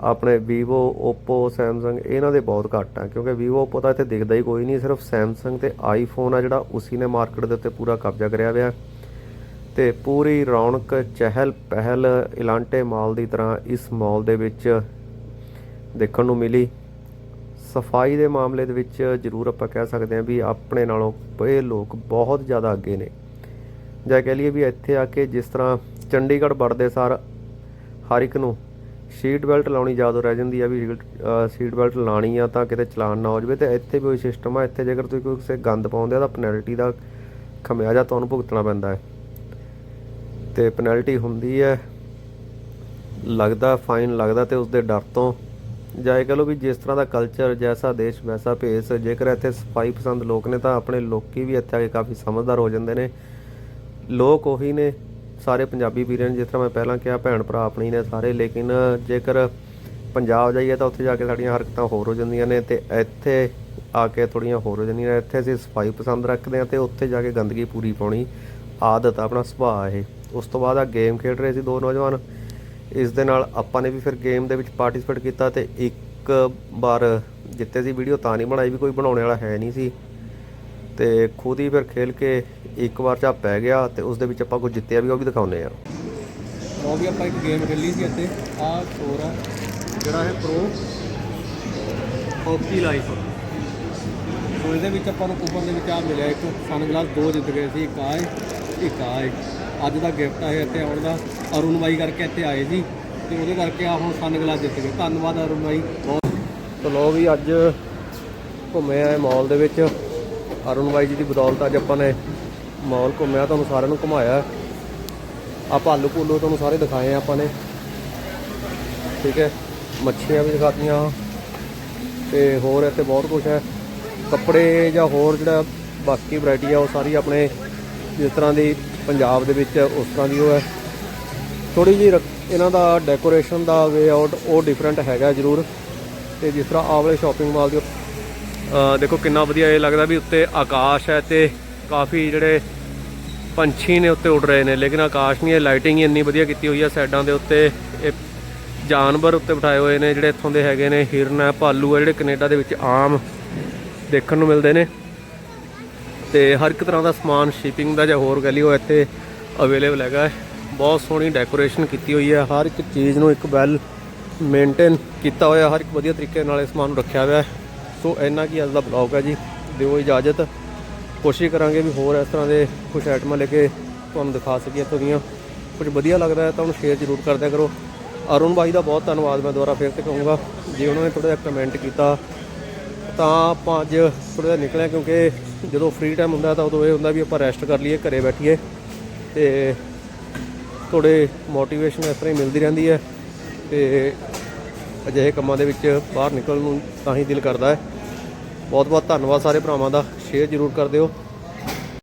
ਆਪਣੇ Vivo, Oppo, Samsung, ਇਹਨਾਂ ਦੇ ਬਹੁਤ ਘੱਟ ਆ, ਕਿਉਂਕਿ Vivo, Oppo ਤਾਂ ਇੱਥੇ ਦਿਖਦਾ ਹੀ ਕੋਈ ਨਹੀਂ, ਸਿਰਫ Samsung ਤੇ iPhone ਆ ਜਿਹੜਾ ਉਸੀ ਨੇ ਮਾਰਕੀਟ ਦੇ ਉੱਤੇ ਪੂਰਾ ਕਬਜ਼ਾ ਕਰਿਆ ਹੋਇਆ। ਤੇ ਪੂਰੀ ਰੌਣਕ, ਚਹਿਲ ਪਹਿਲ, ਇਲਾਂਟੇ ਮਾਲ ਦੀ ਤਰ੍ਹਾਂ ਇਸ ਮਾਲ ਦੇ ਵਿੱਚ ਦੇਖਣ ਨੂੰ ਮਿਲੀ। ਸਫ਼ਾਈ ਦੇ ਮਾਮਲੇ ਦੇ ਵਿੱਚ ਜ਼ਰੂਰ ਆਪਾਂ ਕਹਿ ਸਕਦੇ ਹਾਂ ਵੀ ਆਪਣੇ ਨਾਲੋਂ ਇਹ ਲੋਕ ਬਹੁਤ ਜ਼ਿਆਦਾ ਅੱਗੇ ਨੇ। ਜਾਂ ਕਹਿ ਲਈਏ ਵੀ ਇੱਥੇ ਆ ਕੇ ਜਿਸ ਤਰ੍ਹਾਂ ਚੰਡੀਗੜ੍ਹ ਵੜਦੇ ਸਾਰ ਹਰ ਇੱਕ ਨੂੰ ਸੀਟ ਬੈਲਟ ਲਾਉਣੀ ਯਾਦ ਰਹਿ ਜਾਂਦੀ ਆ ਵੀ ਸੀਟ ਬੈਲਟ ਲਾਣੀ ਆ ਤਾਂ ਕਿਤੇ ਚਲਾਨ ਨਾ ਹੋ ਜਾਵੇ ਤੇ ਇੱਥੇ ਵੀ ਉਹੀ ਸਿਸਟਮ ਆ, ਇੱਥੇ ਜੇਕਰ ਤੁਸੀਂ ਕੋਈ ਕਿਸੇ ਗੰਦ ਪਾਉਂਦੇ ਆ ਤਾਂ ਪੈਨਲਟੀ ਦਾ ਖਮਿਆਜਾ ਤੁਹਾਨੂੰ ਭੁਗਤਣਾ ਪੈਂਦਾ ਹੈ। ਤੇ ਪੈਨਲਟੀ ਹੁੰਦੀ ਹੈ, ਲੱਗਦਾ ਫਾਈਨ ਲੱਗਦਾ ਤੇ ਉਸ ਦੇ ਡਰ ਤੋਂ ਜਾਏ ਕਹ ਲਓ ਵੀ ਜਿਸ ਤਰ੍ਹਾਂ ਦਾ ਕਲਚਰ ਜੈਸਾ ਦੇਸ਼ ਵੈਸਾ ਭੇਸ, ਜੇਕਰ ਇੱਥੇ ਸਫ਼ਾਈ ਪਸੰਦ ਲੋਕ ਨੇ ਤਾਂ ਆਪਣੇ ਲੋਕੀ ਵੀ ਇੱਥੇ ਆ ਕੇ ਕਾਫੀ ਸਮਝਦਾਰ ਹੋ ਜਾਂਦੇ ਨੇ। ਲੋਕ ਉਹੀ ਨੇ ਸਾਰੇ ਪੰਜਾਬੀ ਵੀਰਾਂ ਨੇ ਜਿਸ ਤਰ੍ਹਾਂ ਮੈਂ ਪਹਿਲਾਂ ਕਿਹਾ, ਭੈਣ ਭਰਾ ਆਪਣੀ ਨੇ ਸਾਰੇ, ਲੇਕਿਨ ਜੇਕਰ ਪੰਜਾਬ ਜਾਈਏ ਤਾਂ ਉੱਥੇ ਜਾ ਕੇ ਸਾਡੀਆਂ ਹਰਕਤਾਂ ਹੋਰ ਹੋ ਜਾਂਦੀਆਂ ਨੇ ਤੇ ਇੱਥੇ ਆ ਕੇ ਥੋੜੀਆਂ ਹੋਰ ਹੋ ਜਾਂਦੀਆਂ ਨੇ। ਇੱਥੇ ਅਸੀਂ ਸਫ਼ਾਈ ਪਸੰਦ ਰੱਖਦੇ ਹਾਂ ਤੇ ਉੱਥੇ ਜਾ ਕੇ ਗੰਦਗੀ ਪੂਰੀ ਪਾਉਣੀ ਆਦਤ ਆਪਣਾ ਸੁਭਾਅ ਇਹ। ਉਸ ਤੋਂ ਬਾਅਦ ਆ ਗੇਮ ਖੇਡ ਰਹੇ ਸੀ ਦੋ ਨੌਜਵਾਨ। ਇਸ ਦੇ ਨਾਲ ਆਪਾਂ ਨੇ ਵੀ ਫਿਰ ਗੇਮ ਦੇ ਵਿੱਚ ਪਾਰਟਿਸਿਪੇਟ ਕੀਤਾ ਤੇ ਇੱਕ ਵਾਰ ਜਿੱਤੇ ਸੀ ਵੀਡੀਓ ਤਾਂ ਨਹੀਂ ਬਣਾਈ ਵੀ ਕੋਈ ਬਣਾਉਣ ਵਾਲਾ ਹੈ ਨਹੀਂ ਸੀ। ਤੇ ਖੁਦ ਹੀ ਫਿਰ ਖੇਲ ਕੇ ਇੱਕ ਵਾਰ ਚਾ ਪੈ ਗਿਆ ਤੇ ਉਸ ਦੇ ਵਿੱਚ ਆਪਾਂ ਕੁਝ ਜਿੱਤਿਆ ਵੀ ਉਹ ਵੀ ਦਿਖਾਉਨੇ ਆ ਉਹ ਵੀ ਆਪਾਂ ਇੱਕ ਗੇਮ ਖੇਲੀ ਸੀ ਇੱਥੇ। ਆਹ ਸਕੋਰ ਆ ਜਿਹੜਾ ਹੈ ਪ੍ਰੋ ਹਾਕੀ ਲਾਈਫ ਸੋ ਇਹਦੇ ਵਿੱਚ ਆਪਾਂ ਨੂੰ ਕੂਪਨ ਦੇ ਵਿੱਚ ਆ ਮਿਲਿਆ ਇੱਕ। ਸਨਗਲਾਸ ਦੋ ਜਿੱਤ ਗਏ ਸੀ ਇੱਕ ਆਏ ਇੱਕ ਆਏ ਅੱਜ ਦਾ ਗਿਫਟ ਆ ਇੱਥੇ ਆਉਣ ਦਾ। ਅਰੁਣ ਬਾਈ ਕਰਕੇ ਇੱਥੇ ਆਏ ਸੀ ਤੇ ਉਹਦੇ ਕਰਕੇ ਆ ਹੁਣ ਸਨਗਲਾਸ ਜਿੱਤ ਗਏ। ਧੰਨਵਾਦ ਅਰੁਣ ਬਾਈ। ਬਹੁਤ ਚਲੋ ਵੀ ਅੱਜ ਘੁੰਮੇ ਆਏ ਮਾਲ ਦੇ ਵਿੱਚ। ਅਰੁਣ ਬਾਈ ਜੀ ਦੀ ਬਦੌਲਤ ਅੱਜ ਆਪਾਂ ਨੇ ਮਾਲ ਘੁੰਮਿਆ, ਤੁਹਾਨੂੰ ਸਾਰਿਆਂ ਨੂੰ ਘੁਮਾਇਆ। ਆਪਾਂ ਆਲੂ ਪੂਲੂ ਤੁਹਾਨੂੰ ਸਾਰੇ ਦਿਖਾਏ ਆ ਆਪਾਂ ਨੇ। ਠੀਕ ਹੈ, ਮੱਛੀਆਂ ਵੀ ਦਿਖਾਤੀਆਂ। ਤੇ ਹੋਰ ਇੱਥੇ ਬਹੁਤ ਕੁਝ ਹੈ। ਕੱਪੜੇ ਜਾਂ ਹੋਰ ਜਿਹੜਾ ਬਾਕੀ ਵੈਰਾਈਟੀ ਆ, ਉਹ ਸਾਰੀ ਆਪਣੇ ਜਿਸ ਤਰ੍ਹਾਂ ਦੀ ਪੰਜਾਬ ਦੇ ਵਿੱਚ ਉਸ ਤਰ੍ਹਾਂ ਦੀ ਉਹ ਹੈ। ਥੋੜੀ ਜਿਹੀ ਰਕ- ਇਹਨਾਂ ਦਾ ਡੈਕੋਰੇਸ਼ਨ ਦਾ ਵੇ ਆਊਟ ਉਹ ਡਿਫਰੈਂਟ ਹੈਗਾ ਜ਼ਰੂਰ। ਤੇ ਜਿਸ ਤਰ੍ਹਾਂ ਆਹ ਵਾਲੇ ਸ਼ਾਪਿੰਗ ਮਾਲ ਦੀ ਅਹ ਦੇਖੋ ਕਿੰਨਾ ਵਧੀਆ ਇਹ ਲੱਗਦਾ ਵੀ ਉੱਤੇ ਆਕਾਸ਼ ਹੈ ਤੇ ਕਾਫੀ ਜਿਹੜੇ ਪੰਛੀ ਨੇ ਉੱਤੇ ਉੱਡ ਰਹੇ ਨੇ, ਲੇਕਿਨ ਆਕਾਸ਼ ਨਹੀਂ ਇਹ ਲਾਈਟਿੰਗ ਹੀ ਇੰਨੀ ਵਧੀਆ ਕੀਤੀ ਹੋਈ ਹੈ ਸਾਈਡਾਂ ਦੇ ਉੱਤੇ ਇਹ ਜਾਨਵਰ ਉੱਤੇ ਬਿਠਾਏ ਹੋਏ ਨੇ, ਜਿਹੜੇ ਇੱਥੋਂ ਦੇ ਹੈਗੇ ਨੇ, ਹਿਰਨ ਹੈ, ਭਾਲੂ ਹੈ, ਜਿਹੜੇ ਕੈਨੇਡਾ ਦੇ ਵਿੱਚ ਆਮ ਦੇਖਣ ਨੂੰ ਮਿਲਦੇ ਨੇ। ਤੇ ਹਰ ਇੱਕ ਤਰ੍ਹਾਂ ਦਾ ਸਮਾਨ ਸ਼ਿਪਿੰਗ ਦਾ ਜਾਂ ਹੋਰ ਕਹਿ ਲਈਓ ਇੱਥੇ ਅਵੇਲੇਬਲ ਹੈਗਾ ਹੈ। ਬਹੁਤ ਸੋਹਣੀ ਡੈਕੋਰੇਸ਼ਨ ਕੀਤੀ ਹੋਈ ਹੈ, ਹਰ ਇੱਕ ਚੀਜ਼ ਨੂੰ ਇੱਕ ਵੈਲ ਮੇਨਟੇਨ ਕੀਤਾ ਹੋਇਆ, ਹਰ ਇੱਕ ਵਧੀਆ ਤਰੀਕੇ ਨਾਲ ਇਸ ਸਮਾਨ ਨੂੰ ਰੱਖਿਆ ਹੋਇਆ ਸੋ ਇੰਨਾ ਕੀ ਅੱਜ ਦਾ ਬਲੌਗ ਹੈ ਜੀ, ਦਿਓ ਇਜਾਜ਼ਤ। ਕੋਸ਼ਿਸ਼ ਕਰਾਂਗੇ ਵੀ ਹੋਰ ਇਸ ਤਰ੍ਹਾਂ ਦੇ ਕੁਝ ਆਈਟਮਾਂ ਲੈ ਕੇ ਤੁਹਾਨੂੰ ਦਿਖਾ ਸਕੀਏ ਇੱਥੋਂ ਦੀਆਂ। ਕੁਝ ਵਧੀਆ ਲੱਗਦਾ ਹੈ ਤਾਂ ਉਹਨੂੰ ਸ਼ੇਅਰ ਜ਼ਰੂਰ ਕਰਦਿਆ ਕਰੋ। ਅਰੁਣ ਬਾਈ ਦਾ ਬਹੁਤ ਧੰਨਵਾਦ, ਮੈਂ ਦੁਬਾਰਾ ਫਿਰ ਤੇ ਕਹੂੰਗਾ। ਜੇ ਉਹਨਾਂ ਨੇ ਥੋੜਾ ਜਿਹਾ ਕਮੈਂਟ ਕੀਤਾ, ਤਾਂ ਆਪਾਂ ਅੱਜ ਥੋੜਾ ਜਿਹਾ ਨਿਕਲਿਆ ਕਿਉਂਕਿ ਜਦੋਂ ਫ੍ਰੀ ਟਾਈਮ ਹੁੰਦਾ ਤਾਂ ਉਦੋਂ ਇਹ ਹੁੰਦਾ ਵੀ ਆਪਾਂ ਰੈਸਟ ਕਰ ਲਈਏ, ਘਰੇ ਬੈਠੀਏ। ਤੇ ਥੋੜੇ ਮੋਟੀਵੇਸ਼ਨ ਇਸ ਤਰ੍ਹਾਂ ਹੀ ਮਿਲਦੀ ਰਹਿੰਦੀ ਹੈ ਤੇ ਅਜਿਹੇ ਕੰਮਾਂ ਦੇ ਵਿੱਚ ਬਾਹਰ ਨਿਕਲਣ ਨੂੰ ਤਾਂ ਹੀ ਦਿਲ ਕਰਦਾ ਹੈ। ਬਹੁਤ ਬਹੁਤ ਧੰਨਵਾਦ ਸਾਰੇ ਭਰਾਵਾਂ ਦਾ ਸ਼ੇਅਰ ਜ਼ਰੂਰ ਕਰ ਦਿਓ।